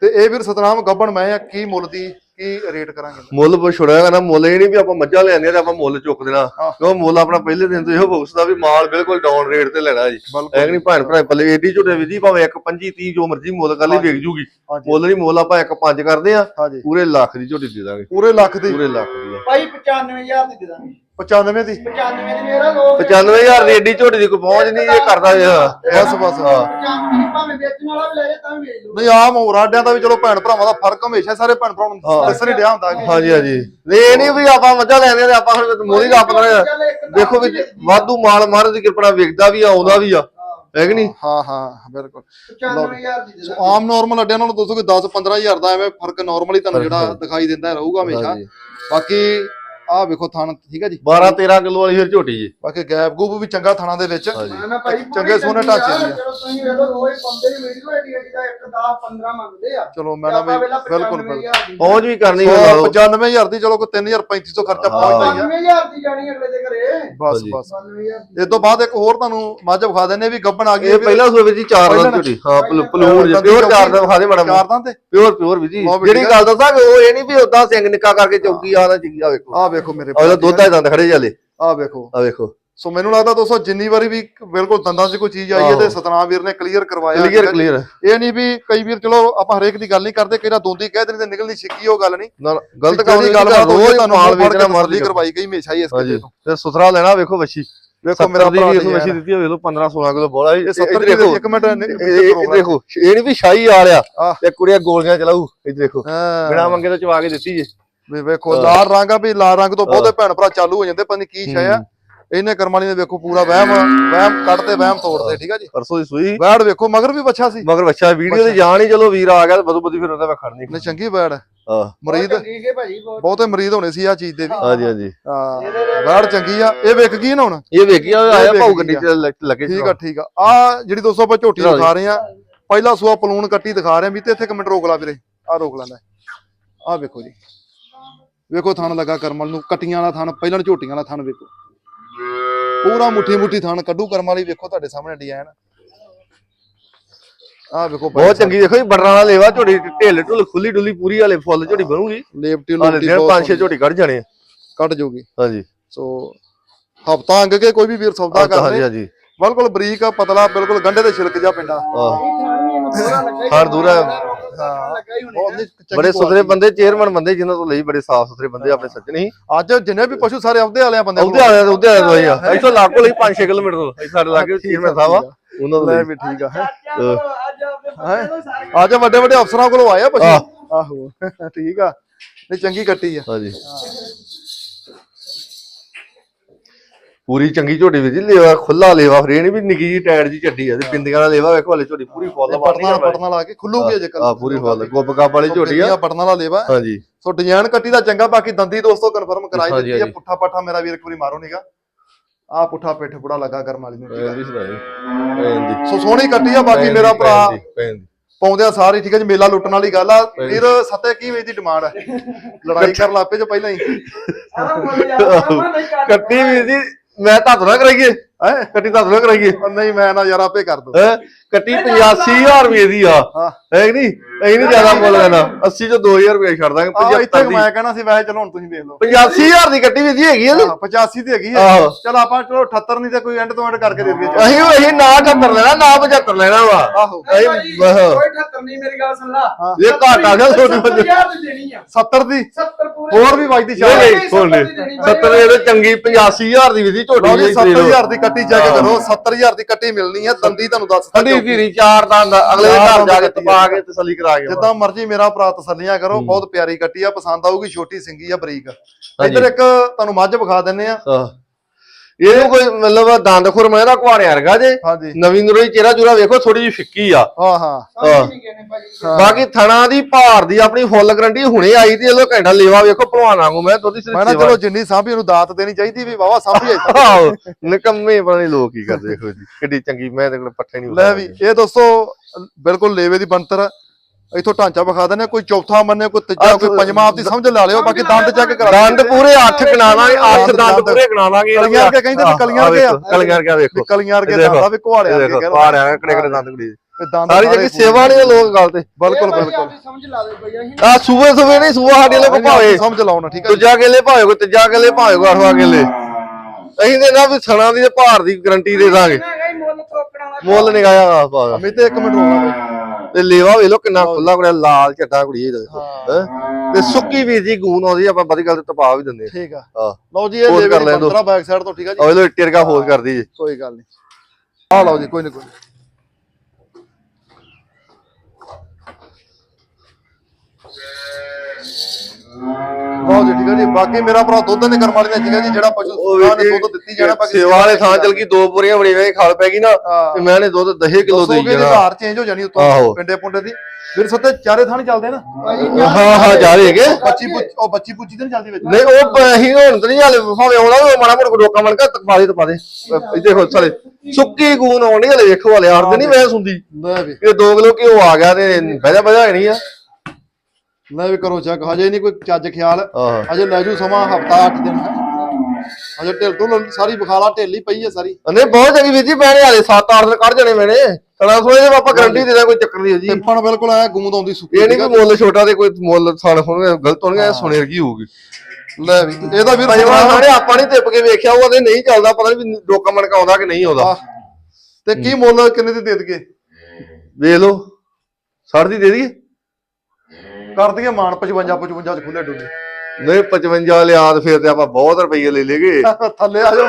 ਤੇ ਇਹ ਵੀਰ ਸਤਨਾਮ ਗੱਬਣ ਮੈਂ ਆ ਕੀ ਮੁੱਲ ਦੀ ਕੀ ਰੇਟ ਕਰਾਂਗੇ? ਮੁੱਲ ਪਰ ਛੁੜਿਆ ਕਰਨਾ ਮੁੱਲ ਇਹ ਨਹੀਂ ਵੀ ਆਪਾਂ ਮੱਝਾਂ ਲੈਣੀਆਂ ਤੇ ਆਪਾਂ ਮੁੱਲ ਚੁੱਕ ਦੇਣਾ। ਕਿਉਂ ਮੁੱਲ ਆਪਣਾ ਪਹਿਲੇ ਦਿਨ ਤੋਂ ਇਹੋ ਫੋਕਸਦਾ ਵੀ ਮਾਲ ਬਿਲਕੁਲ ਡਾਊਨ ਰੇਟ ਤੇ ਲੈਣਾ ਜੀ। ਐ ਨਹੀਂ ਭੈਣ ਭਰਾ ਪੱਲੇ ਏਡੀ ਝੋਟੇ ਵੀ ਜੀ ਭਾਵੇਂ 1 25 30 ਜੋ ਮਰਜ਼ੀ ਮੁੱਲ ਕਰ ਲਈ ਵਿਕ ਜੂਗੀ। ਮੁੱਲ ਨਹੀਂ ਮੁੱਲ ਆਪਾਂ 1 5 ਕਰਦੇ ਆ ਹਾਂਜੀ। ਪੂਰੇ ਲੱਖ ਦੀ ਝੋਟੀ ਦੇ ਦਾਂਗੇ। ਪੂਰੇ ਲੱਖ ਦੀ। ਪੂਰੇ ਲੱਖ ਦੀ ਭਾਈ 95000 ਦੀ ਦੇ ਦਾਂਗੇ। 95 ਦੀ। 95 ਦੀ ਮੇਰਾ ਲੋ 95000 ਦੀ ਏਡੀ ਝੋਟੀ ਦੀ ਕੋਈ ਪਹੁੰਚ ਨਹੀਂ ਇਹ ਕਰਦਾ ਇਹ ਬਸ ਬਸ ਹਾਂ। 95 ਦੀ ਭਾਵੇਂ ਵੇਚਣ ਵਾਲਾ ਵੀ ਲੈ ਜੇ ਤਾਂ ਵੀ ਵੇਚ ਲਓ ਨਹੀਂ ਆਮ ਰਾਡਿਆਂ ਦਾ ਵੀ ਚਲੋ ਭੈਣ ਭਰਾਵਾਂ ਦਾ ਫ਼ਰਕ ਹਮੇਸ਼ਾ ਸਾਰੇ ਭੈਣ ਭਰਾਵਾਂ ਨੂੰ ਹਾਂ। ਦੱਸਣ ਹੀ ਡਿਆ ਹੁੰਦਾ ਕਿ ਹਾਂਜੀ ਹਾਂਜੀ। ਨਹੀਂ ਇਹ ਨਹੀਂ ਵੀ ਆਪਾਂ ਮੱਝਾਂ ਲੈਣੀਆਂ ਤੇ ਆਪਾਂ ਹੁਣ ਮੋਦੀ ਦਾ ਆਪਣਾ ਚੱਲ ਇੱਕ ਤਾਂ ਦੇਖੋ ਵੀ ਵਾਧੂ ਮਾਲ ਮਹਾਰਾਜ ਦੀ ਕਿਰਪਾ ਵਿਕਦਾ ਵੀ ਆ ਆਉਂਦਾ ਵੀ ਆ। ਹੈ। ਕਿ ਨਹੀਂ? ਹਾਂ ਹਾਂ ਬਿਲਕੁਲ। 95000 ਦੀ ਦੇ ਸੋ ਦਾਂਗੇ। ਆਮ ਨਾਰਮਲ ਅੱਡਿਆਂ ਨਾਲੋਂ ਦੱਸੋ ਕਿ 10 15000 ਦਾ ਐਵੇਂ ਫ਼ਰਕ ਨਾਰਮਲੀ ਤੁਹਾਨੂੰ ਜਿਹੜਾ ਦਿਖਾਈ ਦਿੰਦਾ ਰਹੂਗਾ ਹਮੇਸ਼ਾ। ਬਾਕੀ ਆਹ ਵੇਖੋ ਥਣ ਠੀਕ ਹੈ ਜੀ। 12 13 ਕਿਲੋ ਵਾਲੀ ਫਿਰ ਝੋਟੀ ਜੀ। ਬਾਕੀ ਗੈਪ ਗੂਪ ਵੀ ਚੰਗਾ ਥਣਾ ਦੇ ਵਿੱਚ। ਹਾਂਜੀ। ਮੈਂ ਨਾ ਭਾਈ ਚੰਗੇ ਸੋਹਣੇ ਢਾਂਚੇ ਦੀ ਆ। ਚਲੋ ਤੁਸੀਂ ਵੇਖੋ ਰੋਜ਼ ਪੰਦੇ ਦੀ ਵੀਡੀਓ ਐਡੀ ਐਡੀ ਦਾ 1 10 15 ਮੰਗਦੇ ਆ। ਚਲੋ ਮੈਡਮ ਬਿਲਕੁਲ ਬਿਲਕੁਲ। ਪਹੁੰਚ ਵੀ ਕਰਨੀ ਹੈ ਲਾ ਲਓ। 95000 ਦੀ ਚਲੋ ਕੋਈ 3500 ਖਰਚਾ ਪਹੁੰਚਦਾ ਹੀ ਆ 95000 ਦੀ ਜਾਣੀ ਅਗਲੇ ਦੇ ਘਰੇ। ਬਸ ਹਾਂਜੀ। ਬਸ। 95000 ਇਸ ਤੋਂ ਬਾਅਦ ਇੱਕ ਹੋਰ ਤੁਹਾਨੂੰ ਮੱਝ ਵਿਖਾ ਦਿੰਨੇ ਵੀ ਗੱਬਣ ਆ ਗਈ। ਇਹ ਪਹਿਲਾ ਵਿੱਚ ਹੀ ਚਾਰ ਦਾ ਝੋਟੀ। ਹਾਂ ਪਲੂਣ ਜੀ ਪਿਓਰ ਚਾਰ ਦਾ ਵਿਖਾ ਦੇ ਮੈਡਮ ਚਾਰ ਤਾਂ ਤੇ। ਪਿਓਰ ਪਿਓਰ ਵੀ ਜੀ। ਜਿਹੜੀ ਆ। ਗੱਲ ਦੱਸਾਂ ਕਿ ਉਹ ਇਹ ਨਹੀਂ ਵੀ ਉਦਾਂ ਸਿੰਘ ਨਿੱਕਾ ਕਰਕੇ ਚੌਕੀ ਆ ਨਾ ਆ ਵੇਖੋ। ਆਹ ਵੇਖੋ ਮੇਰੇ ਉਹਦਾ ਦੁੱਧ ਆ ਦੰਦ ਖੜੇ ਜਾਲੇ ਆਹ ਵੇਖੋ। ਆ ਵੇਖੋ। ਸੋ ਮੈਨੂੰ ਲੱਗਦਾ ਦੋਸਤੋ ਜਿੰਨੀ ਵਾਰੀ ਵੀ ਬਿਲਕੁਲ ਦੰਦਾਂ 'ਚ ਕੋਈ ਚੀਜ਼ ਆਈ ਹੈ ਤੇ। ਸਤਨਾਮ ਵੀਰ ਨੇ ਕਲੀਅਰ ਕਰਵਾਇਆ ਕਲੀਅਰ। ਕਲੀਅਰ ਇਹ ਨਹੀਂ ਵੀ ਕਈ ਵੀਰ ਚਲੋ ਆਪਾਂ ਹਰੇਕ ਦੀ ਗੱਲ ਨਹੀਂ ਕਰਦੇ ਕਿਹੜਾ ਦੋਂਦੀ ਕਹਿ ਦਿੰਦੇ ਨਿਕਲਣੀ ਸਿੱਕੀ ਉਹ ਗੱਲ ਨਹੀਂ। ਗਲਤ ਕੰਮ ਗੱਲ ਗੱਲ ਰੋਜ਼ ਤੁਹਾਨੂੰ ਮਾਲ ਵੇਚਣਾ ਮਰਜ਼ੀ ਕਰਵਾਈ ਗਈ ਹਮੇਸ਼ਾ ਹੀ ਇਸ ਕਿਤੇ ਤੋਂ। ਤੇ ਸੁਥਰਾ ਲੈਣਾ ਵੇਖੋ ਵੱਛੀ। ਵੇਖੋ ਮੇਰਾ ਭਰਾ ਦੀ ਦੀ ਵੱਛੀ ਦਿੱਤੀ ਹੋਵੇ ਲੋ 15 16 ਕਿਲੋ ਬੋਲਾ ਇਹ 70 ਇੱਧਰ ਦੇਖੋ ਇੱਕ ਮਿੰਟ ਇਹ ਇਹ ਦੇਖੋ ਇਹ ਨਹੀਂ ਵੀ ਸ਼ਾਹੀ ਆ ਲਿਆ ਆਹ। ਤੇ ਕੁੜੀਆਂ ਗੋਲੀਆਂ ਚਲਾਊ। ਇੱਧਰ ਦੇਖੋ। ਬਿਨਾ ਮੰਗੇ ਤੋਂ ਚਵਾ ਕੇ ਦਿੱਤੀ ਜੇ। ਵੀ ਵੇਖੋ ਲਾਲ ਰੰਗ ਆ ਵੀ ਲਾਲ ਰੰਗ ਤੋਂ ਬਹੁਤੇ ਭੈਣ ਭਰਾ ਚਾਲੂ ਹੋ ਜਾਂਦੇ ਪਤਾ ਨਹੀਂ ਕੀ ਸ਼ੈ ਆ। ਇਹਨੇ ਕਰਮਾਲੀ ਨੇ ਵੇਖੋ ਪੂਰਾ ਵਹਿਮ ਵਹਿਮ ਕੱਢਦੇ ਵਹਿਮ ਤੋੜਦੇ ਠੀਕ ਆ ਜੀ? ਪਰਸੋਂ ਦੀ ਸੂਈ। ਬੈੜ ਵੇਖੋ ਮਗਰ ਵੀ ਬੱਚਾ ਸੀ। ਮਗਰ ਬੱਚਾ ਵੀਡੀਓ ਤੇ ਜਾਣ ਹੀ ਚਲੋ ਵੀਰ ਆ ਗਿਆ ਬਦੂ ਬਦੀ ਫਿਰ ਉਹਦਾ ਮੈਂ ਖੜਨੀ ਨੇ ਚੰਗੀ ਬੈੜ ਹਾਂ। ਮਰੀਦ ਠੀਕ ਹੈ ਭਾਜੀ ਬਹੁਤ ਬਹੁਤੇ ਮਰੀਦ ਹੋਣੇ ਸੀ ਆ ਚੀਜ਼ ਦੇ ਵੀ। ਹਾਂਜੀ ਹਾਂਜੀ। ਹਾਂ ਬੈੜ ਚੰਗੀ ਆ। ਇਹ ਵਿਕ ਗਈ ਨਾ ਹੁਣ? ਇਹ ਵੇਖਿਆ ਆਇਆ ਵੇਖ ਭਾਉ ਗੱਡੀ। ਚ ਲੱਗ- ਠੀਕ ਆ ਠੀਕ ਆ। ਆ ਜਿਹੜੀ ਦੋਸਤੋ ਆਪਾਂ ਝੋਟੀ। ਦਿਖਾ ਰਹੇ ਆ ਪਹਿਲਾ ਸੂਆ ਪਲੂਣ ਕੱਟੀ ਦਿਖਾ ਰਹੇ ਆ। ਵੀ ਤੇ ਇੱਥੇ ਇੱਕ ਮਿੰਟ ਰੋਕ ਲਾ ਵੀਰੇ। ਆ ਰੋਕ ਲੈਂਦਾ। ਆ ਵੇਖੋ ਜੀ। ਵੇਖੋ ਥਣ ਲੱਗਾ ਕਰਮਲ ਨੂੰ ਕਟੀਆਂ ਵਾਲਾ ਥਣ ਪਹਿਲਾਂ ਝੋਟੀਆਂ ਵਾਲਾ ਥਣ ਵੇਖੋ। ਪੂਰਾ ਮੁੱਠੀ ਮੁੱਠੀ ਥਣ ਕੱਢੂ ਕਰਮ ਵਾਲੀ ਵੇਖੋ ਤੁਹਾਡੇ ਸਾਹਮਣੇ ਡਿਜ਼ਾਈਨ। ਆ ਵੇਖੋ ਬਹੁਤ ਚੰਗੀ ਦੇਖੋ ਜੀ ਬਟਰਾਂ ਵਾਲਾ ਲੇਵਾ ਝੋਟੀ ਢਿੱਲ ਢੁੱਲ ਖੁੱਲੀ ਡੁੱਲੀ ਪੂਰੀ ਵਾਲੇ ਫੁੱਲ ਝੋਟੀ ਬਣੂਗੀ। ਲੇਪਟੀ ਦਿਨ ਬਹੁਤ ਪੰਜ ਛੇ ਝੋਟੀ ਕੱਢ ਜਾਣੇ ਆ। ਕੱਢ ਜੂਗੀ। ਹਾਂਜੀ। ਸੋ ਹਫਤਾ ਅੰਗ ਕੇ ਕੋਈ ਵੀ ਵੀਰ ਸੌਦਾ ਹਾਂਜੀ ਕਰਦੇ ਹਾਂਜੀ ਬਿਲਕੁਲ ਬਰੀਕ ਆ ਪਤਲਾ ਬਿਲਕੁਲ ਗੰਡੇ ਦੇ ਛਿਲਕ ਜਾ ਪਿੰਡਾ। ਲੱਗਾ ਖਾਣ ਦੂਰਾ ਲੱਗਾ ਹੀ ਹੋਣੇ ਬੜੇ ਸੁਥਰੇ ਬੰਦੇ ਚੇਅਰਮੈਨ ਬੰਦੇ ਜਿਨ੍ਹਾਂ ਤੋਂ ਲਈ ਬੜੇ ਸਾਫ਼ ਸੁਥਰੇ ਬੰਦੇ ਆਪਣੇ ਸੱਜਣ ਹੀ। ਅੱਜ ਜਿੰਨੇ ਵੀ ਪਸ਼ੂ ਸਾਰੇ ਆਪਦੇ ਵਾਲਿਆਂ ਬੰਦੇ ਉਹਦੇ ਆਲੇ ਉਹਦੇ ਆਲੇ ਦਵਾਈ ਆ। ਇੱਥੋਂ ਲਾਗੋ ਲਈ 5-6 ਕਿਲੋਮੀਟਰ ਤੋਂ। ਇੱਥੇ ਸਾਡੇ ਲਾਗੇ ਚੇਅਰਮੈਨ ਸਾਹਿਬ ਆ। ਉਹਨਾਂ ਤੋਂ ਵੀ ਠੀਕ ਆ ਹੈਂ। ਅੱਜ ਆਪਦੇ ਬੰਦੇ ਨੂੰ ਸਾਰੇ ਅੱਜ ਵੱਡੇ ਵੱਡੇ ਅਫਸਰਾਂ ਕੋਲੋਂ ਆਏ ਆ ਪਸ਼ੂ। ਆਹ। ਆਹੋ ਠੀਕ ਆ। ਨਹੀਂ ਚੰਗੀ ਕੱਟੀ ਆ। ਹਾਂਜੀ। ਪੂਰੀ ਚੰਗੀ ਝੋਟੀ ਵੀਰ ਜੀ ਲੇਵਾ ਖੁੱਲਾ ਲੇਵਾ ਫਰੇ ਨਹੀਂ ਵੀ ਨਿੱਕੀ ਜੀ ਟਾਇਰ ਜੀ ਚੱਡੀ ਆ ਤੇ ਪਿੰਦੀਆਂ ਵਾਲਾ ਲੇਵਾ ਵੇਖੋ ਹਲੇ ਝੋਟੀ ਪੂਰੀ ਫੁੱਲ ਪਟਨਾ ਪਟਨਾ ਲਾ ਕੇ ਖੁੱਲੂਗੀ ਅਜੇ ਕੱਲ ਆ ਪੂਰੀ ਫੁੱਲ ਗੁੱਬ ਗੱਬ ਵਾਲੀ ਝੋਟੀ ਆ। ਪਟਨਾ ਵਾਲਾ ਲੇਵਾ। ਹਾਂਜੀ। ਸੋ ਡਿਜ਼ਾਈਨ ਕੱਟੀ ਦਾ ਚੰਗਾ ਬਾਕੀ ਦੰਦੀ ਦੋਸਤੋ ਕਨਫਰਮ ਕਰਾਈ ਦਿੱਤੀ ਆ। ਪੁੱਠਾ ਪਾਠਾ ਮੇਰਾ ਵੀਰ ਇੱਕ ਵਾਰੀ ਮਾਰੋ ਨੀਗਾ ਆ ਪੁੱਠਾ ਪਿੱਠ ਬੜਾ ਲੱਗਾ ਕਰਮ ਵਾਲੀ ਨੂੰ। ਆ। ਸੋ ਸੋਹਣੀ ਕੱਟੀ ਆ ਬਾਕੀ ਮੇਰਾ ਭਰਾ ਪਾਉਂਦਿਆਂ ਸਾਰੇ ਠੀਕ ਹੈ ਜੀ ਮੇਲਾ ਲੁੱਟਣ ਵਾਲੀ ਗੱਲ ਆ। ਵੀਰ ਸੱਤੇ ਕੀ ਵੇਚ ਦੀ ਡਿਮਾਂਡ ਹੈ ਲੜਾਈ ਕਰ ਲਾਪੇ ਜੋ ਪਹਿਲਾਂ ਹੀ। ਕੱਟੀ ਵੀ ਜੀ ਮੈਂ ਧੱਤ ਨਾ ਕਰਾਈਏ ਹੈ? ਕੱਟੀ ਧੱਤ ਨਾ ਕਰਾਈਏ। ਉਹ ਨਹੀਂ ਮੈਂ ਨਾ ਯਾਰ ਆਪੇ ਕਰ ਦੂੰ। ਹੈ? ਕੱਟੀ 85000 ਰੁਪਏ ਦੀ ਆ। ਹਾਂ। ਕਿ ਨਹੀਂ? ਐ ਨਹੀਂ ਜ਼ਿਆਦਾ ਮੁੱਲ ਲੈਣਾ। 80 ਚੋਂ 2000 ਰੁਪਏ ਛੱਡ ਦਾਂਗੇ ਆ ਇੱਥੇ 75 ਦੀ। ਮੈਂ ਕਹਿਣਾ ਸੀ ਵੈਸੇ ਚਲੋ ਹੁਣ ਤੁਸੀਂ ਵੇਖ ਲਓ। 85000 ਦੀ ਕੱਟੀ ਵੀ ਜੀ ਹੈਗੀ ਆ ਹਾਂ, 85 ਦੀ ਹੈਗੀ ਹੈ ਆਹੋ। ਚਲ ਆਪਾਂ ਚਲੋ 78 ਨਹੀਂ ਤੇ ਕੋਈ ਐਂਡ ਤੋਂ ਐਂਡ ਕਰਕੇ ਦੇ ਦਈਏ। ਅਸੀਂ ਅਸੀਂ ਨਾ 78 ਲੈਣਾ ਨਾ 75 ਲੈਣਾ ਵਾ। ਆਹੋ। ਵਾਹ। ਕੋਈ 78 ਨਹੀਂ ਮੇਰੀ ਗੱਲ ਸੁਣ ਲਾ। ਇਹ ਘਾਟ ਆ ਗਿਆ ਬੱਚੇ 70000 ਦੀ ਦੇਣੀ ਆ। 70 ਦੀ? 70 ਪੂਰੇ। ਹੋਰ ਵੀ ਵੱਜਦੀ ਨਹੀਂ ਸ਼ਾਨ ਨਹੀਂ। ਸੁਣ ਲੈ 70 ਇਹਦੇ ਚੰਗੀ 85000 ਦੀ ਵੀ ਦੀ ਝੋਟੀ ਲਓ ਜੀ ਜਿਹੜੀ ਦੇ ਦਿਓ। 70000 ਦੀ ਕੱਟੀ ਚੈੱਕ ਕਰੋ 70000 ਦੀ ਕੱਟੀ ਮਿਲਣੀ ਹੈ ਦੰਦੀ ਤੁਹਾਨੂੰ ਦੱਸ ਕੱਢੀ ਧੀਰੀ ਚਾਰ ਦੰਦ ਅਗਲੇ ਦੇ ਘਰ ਜਾ ਕੇ ਤਪਾ ਕੇ ਤਸੱਲੀ ਕਰਾ ਕੇ ਜਿੱਦਾਂ ਮਰਜ਼ੀ ਮੇਰਾ ਭਰਾ ਤਸੱਲੀਆਂ ਕਰੋ ਬਹੁਤ ਪਿਆਰੀ ਕੱਟੀ ਆ ਪਸੰਦ ਆਊਗੀ ਛੋਟੀ ਸਿੰਗੀ ਆ ਬਰੀਕ। ਇੱਧਰ ਇੱਕ ਤੁਹਾਨੂੰ ਮੱਝ ਵਿਖਾ ਦਿੰਨੇ ਆ। ਆਹ। ਇਹਨੂੰ ਕੋਈ ਮਤਲਬ ਦੰਦ ਖੁਰਮਾ ਦਾ ਕੁਆੜਿਆ ਵਰਗਾ ਜੇ। ਹਾਂਜੀ। ਨਵੀਂ ਨਰੋਈ ਚਿਹਰਾ ਚੂਰਾ ਵੇਖੋ ਥੋੜੀ ਜਿਹੀ ਫਿੱਕੀ ਆ। ਹਾਂ ਹਾਂ। ਬਾਕੀ ਥਣਾ ਦੀ ਭਾਰ ਦੀ ਆਪਣੀ ਫੁੱਲ ਗਰੰਟੀ ਹੁਣੇ ਆਈ ਤੇ ਇਹਦਾ ਘੰਟਾ ਲੇਵਾ ਵੇਖੋ ਭਲਵਾਨ ਵਾਂਗੂ ਮੈਂ ਦੋਦੀ ਸਿਰ ਮੈਂ ਨਾ ਚਲੋ ਜਿੰਨੀ ਸਾਂਭੀ ਉਹਨੂੰ ਦਾਤ ਦੇਣੀ ਚਾਹੀਦੀ ਵੀ ਵਾਵਾ ਸਾਂਭੀ ਹੈ ਆਹੋ ਨਿਕੰਮੇ ਪਤਾ ਲੋਕ ਕੀ ਕਰਦੇ ਦੇਖੋ ਜੀ ਕਿੱਡੀ ਚੰਗੀ ਮੈਂ ਤੇ ਕੋਲ ਪੱਠੇ ਨਹੀਂ ਲੈ ਵੀ ਇਹ ਦੋਸਤੋ ਬਿਲਕੁਲ ਲੇਵੇ ਦੀ ਬੰਤਰ ਆ। ਇੱਥੋਂ ਢਾਂਚਾ ਵਿਖਾ ਦਿੰਦੇ ਆ, ਕੋਈ ਚੌਥਾ ਮੰਨੇ ਕੋਈ ਤੀਜਾ ਕੋਈ ਪੰਜਵਾਂ ਆਪਦੀ ਸਮਝ ਲਾ ਲਿਓ ਬਾਕੀ ਦੰਦ ਚੈੱਕ ਕਰਾ ਦੰਦ ਪੂਰੇ 8 ਗਣਾ ਲਾਂਗੇ 8 ਦੰਦ ਪੂਰੇ ਗਣਾ ਲਾਂਗੇ ਕਲੀਆਂ ਵਰਗੇ ਕਹਿੰਦੇ ਵੀ ਕਲੀਆਂ ਵਰਗੇ ਆ। ਕਲੀਆਂ ਵਰਗੇ ਵੇਖੋ। ਕਲੀਆਂ ਵਰਗੇ ਦੰਦਾਂ ਵੀ ਘੁਆੜਿਆ ਇਹ ਦੇਖੋ ਪਾੜਿਆ ਕਿਹੜੇ ਕਿਹੜੇ ਦੰਦ ਕੁੜੀ ਦੰਦ ਸਾਰੀ ਸਾਰੇ ਜਗੀ ਸੇਵਾ ਨਹੀਂ ਲੋਕ ਗੱਲ ਤੇ। ਬਿਲਕੁਲ ਬਿਲਕੁਲ। ਸਮਝ ਲਾ ਦੇ ਬਈ ਅਸੀਂ ਆ ਸੂਬੇ ਸੂਬੇ ਨਹੀਂ ਸੂਆ ਸਾਡੇ ਲਈ ਭਾਵੇਂ। ਸਮਝ ਲਾਉਣਾ ਠੀਕ ਹੈ ਦੂਜਾ ਕਿਲੇ ਭਾਵੇਂ ਕੋਈ ਤੀਜਾ ਕਿਲੇ ਭਾਵੇਂ ਕੋਈ ਅਠਵਾ ਕਿਲੇ। ਅਸੀਂ ਤੇ ਨਾ ਵੀ ਥਣਾ ਦੀ ਤੇ ਭਾਰ ਦੀ ਗਾਰੰਟੀ ਦੇ ਦਾਂਗੇ। ਮੁੱਲ ਤੋਕਣ ਵਾਲਾ ਮੁੱਲ ਨਿਗਾਇਆ ਆ ਪਾ ਅਮੀ ਤੇ ਇੱਕ ਮਿੰਟ ਰੋਣਾ ਬਈ। ਤੇ ਲੇਵਾ ਵੇ ਲੋ ਕਿੰਨਾ ਖੁੱਲਾ ਕੁੜਿਆ ਲਾਲ ਝੱਟਾ ਕੁੜੀ ਇਹਦਾ ਹੈਂ? ਤੇ ਸੁੱਕੀ ਵੀਰ ਜੀ ਗੂਨ ਆਉਂਦੀ ਆਪਾਂ ਬੜੀ ਗੱਲ ਤੇ ਤਪਾ ਵੀ ਦਿੰਦੇ ਠੀਕ ਆ। ਆ ਲਓ ਜੀ ਇਹ ਲੇਵੇ ਕਰ ਦੀ ਲੈਣ ਦਿਓ। ਬੰਤਰਾ ਬੈਕ ਸਾਈਡ ਤੋਂ ਠੀਕ ਆ ਜੀ? ਉਹ ਲੋ ਇੱਟੇ ਰਗਾ ਫੋਜ਼ ਕਰਦੀ ਜੀ। ਕੋਈ ਗੱਲ ਨਹੀਂ। ਆ ਲਓ ਜੀ ਕੋਈ ਨਹੀਂ ਕੋਈ ਜੀ ਜੀ ਬਾਕੀ ਮੇਰਾ ਭਰਾ ਦੁੱਧ ਦੇ ਕਰਮ ਵਾਲੀ ਆ ਜੀ ਜਿਹੜਾ ਪਸ਼ੂ ਸੁਣਾ ਨੇ ਦੁੱਧ ਦਿੱਤੀ ਜਾਣਾ ਬਾਕੀ ਸੇਵਾ ਵਾਲੇ ਥਾਂ ਚਲ ਗਈ ਦੋ ਬੋਰੀਆਂ ਬਣੀ ਵੇ ਖਲ ਪੈ ਗਈ ਨਾ ਹਾਂ। ਤੇ ਮੈਂ ਨੇ ਦੁੱਧ 10 ਕਿਲੋ ਦੇਈ ਜਾਣਾ। ਆਧਾਰ ਚੇਂਜ ਹੋ ਜਾਣੀ ਉੱਤੋਂ। ਪਿੰਡੇ ਪੁੰਡੇ ਦੀ। ਵੀਰ ਸੱਤੇ ਚਾਰੇ ਥਾਂ ਚੱਲਦੇ ਨਾ। ਹਾਂ ਹਾਂ ਜਾ ਰਹੇ ਹੈਗੇ। ਬੱਚੀ ਪੁੱਛ- ਉਹ ਬੱਚੀ ਪੁੱਛੀ ਤਾਂ ਨਹੀਂ ਚੱਲਦੀ ਵਿੱਚ। ਨਹੀਂ ਉਹ ਅਸੀਂ ਹੁਣ ਤਾਂ ਨਹੀਂ ਹਾਲੇ ਭਾਵੇਂ ਆਉਣਾ ਉਹ ਮਾੜਾ ਮੋੜ ਡੋਕਾ ਮਣ ਕੇ ਤਪਾ ਦੇ ਤਪਾ ਦੇ। ਇਹ ਦੇਖੋ ਸਾਲੇ ਸੁੱਕੀ ਗੂਨ ਆਉਣੀ ਹਲੇ ਵੇਖੋ ਹਲੇ ਹਰਦ ਨਹੀਂ ਮੈਂ ਵੀ। ਇਹ 2 ਕਿਲੋ ਘਿਓ ਆ ਗਿਆ ਤੇ ਬਹਿਜਾ ਬਹਿਜਾ ਨਹੀਂ ਆ। ਲੈ ਵੀ ਕਰੋ ਚੈੱਕ ਹਜੇ ਨਹੀਂ ਕੋਈ ਚੱਜ ਖਿਆਲ। ਆਹ। ਹਜੇ ਲੈ ਜੂ ਸਮਾਂ ਹਫਤਾ 8 ਦਿਨ। ਹਜੇ ਢਿੱਲ ਤੋਂ ਸਾਰੀ ਬਖਾਲਾ ਢਿੱਲੀ ਪਈ ਹੈ ਸਾਰੀ। ਨਹੀਂ ਬਹੁਤ ਚੰਗੀ ਵੀਰ ਜੀ ਮੈਨੇ ਹਾਲੇ 7-8 ਦਿਨ ਕੱਢ ਜਾਣੇ ਮੈਨੇ। ਸਣਾ ਸੋਏ ਦੇ ਆਪਾਂ ਗਾਰੰਟੀ ਦੇ ਦਾਂ ਕੋਈ ਚੱਕਰ ਨਹੀਂ ਜੀ। ਟਿੰਪਣ ਬਿਲਕੁਲ ਐ ਗੂੰਦ ਆਉਂਦੀ ਸੁੱਕੀ ਇਹ ਨਹੀਂ ਕਿ ਮੁੱਲ ਛੋਟਾ ਤੇ ਕੋਈ ਮੁੱਲ ਸਾਲ ਹੋਣਗੇ ਗਲਤ ਹੋਣਗੇ ਸੁਣੇ ਰਗੀ ਹੋਊਗੀ। ਲੈ ਵੀ ਇਹਦਾ ਪੰਜਵਾਂ ਸਾਣੇ ਆਪਾਂ ਨਹੀਂ ਟਿੱਪ ਕੇ ਵੇਖਿਆ ਉਹਦੇ ਨਹੀਂ ਚੱਲਦਾ ਪਤਾ ਨਹੀਂ ਵੀ ਡੋਕਾ ਮਣਕਾ ਆਉਂਦਾ ਕਿ ਨਹੀਂ ਆਉਂਦਾ। ਆਹ, ਤੇ ਕੀ ਮੁੱਲ ਕਿੰਨੇ ਦੀ ਦੇ ਦਈਏ? ਵੇਖ ਲਓ 60 ਦੀ ਦੇ ਦਈਏ। ਕਰ ਦਈਏ ਮਾਨ 55 55 ਚ ਖੁੱਲੇ ਡੁੱਲੇ। ਨਹੀਂ 55 ਲਿਆ ਤੇ ਫਿਰ ਤੇ ਆਪਾਂ ਬਹੁਤ ਰੁਪਏ ਲੈ ਲੇਗੇ ਥੱਲੇ ਆ ਜਾਓ।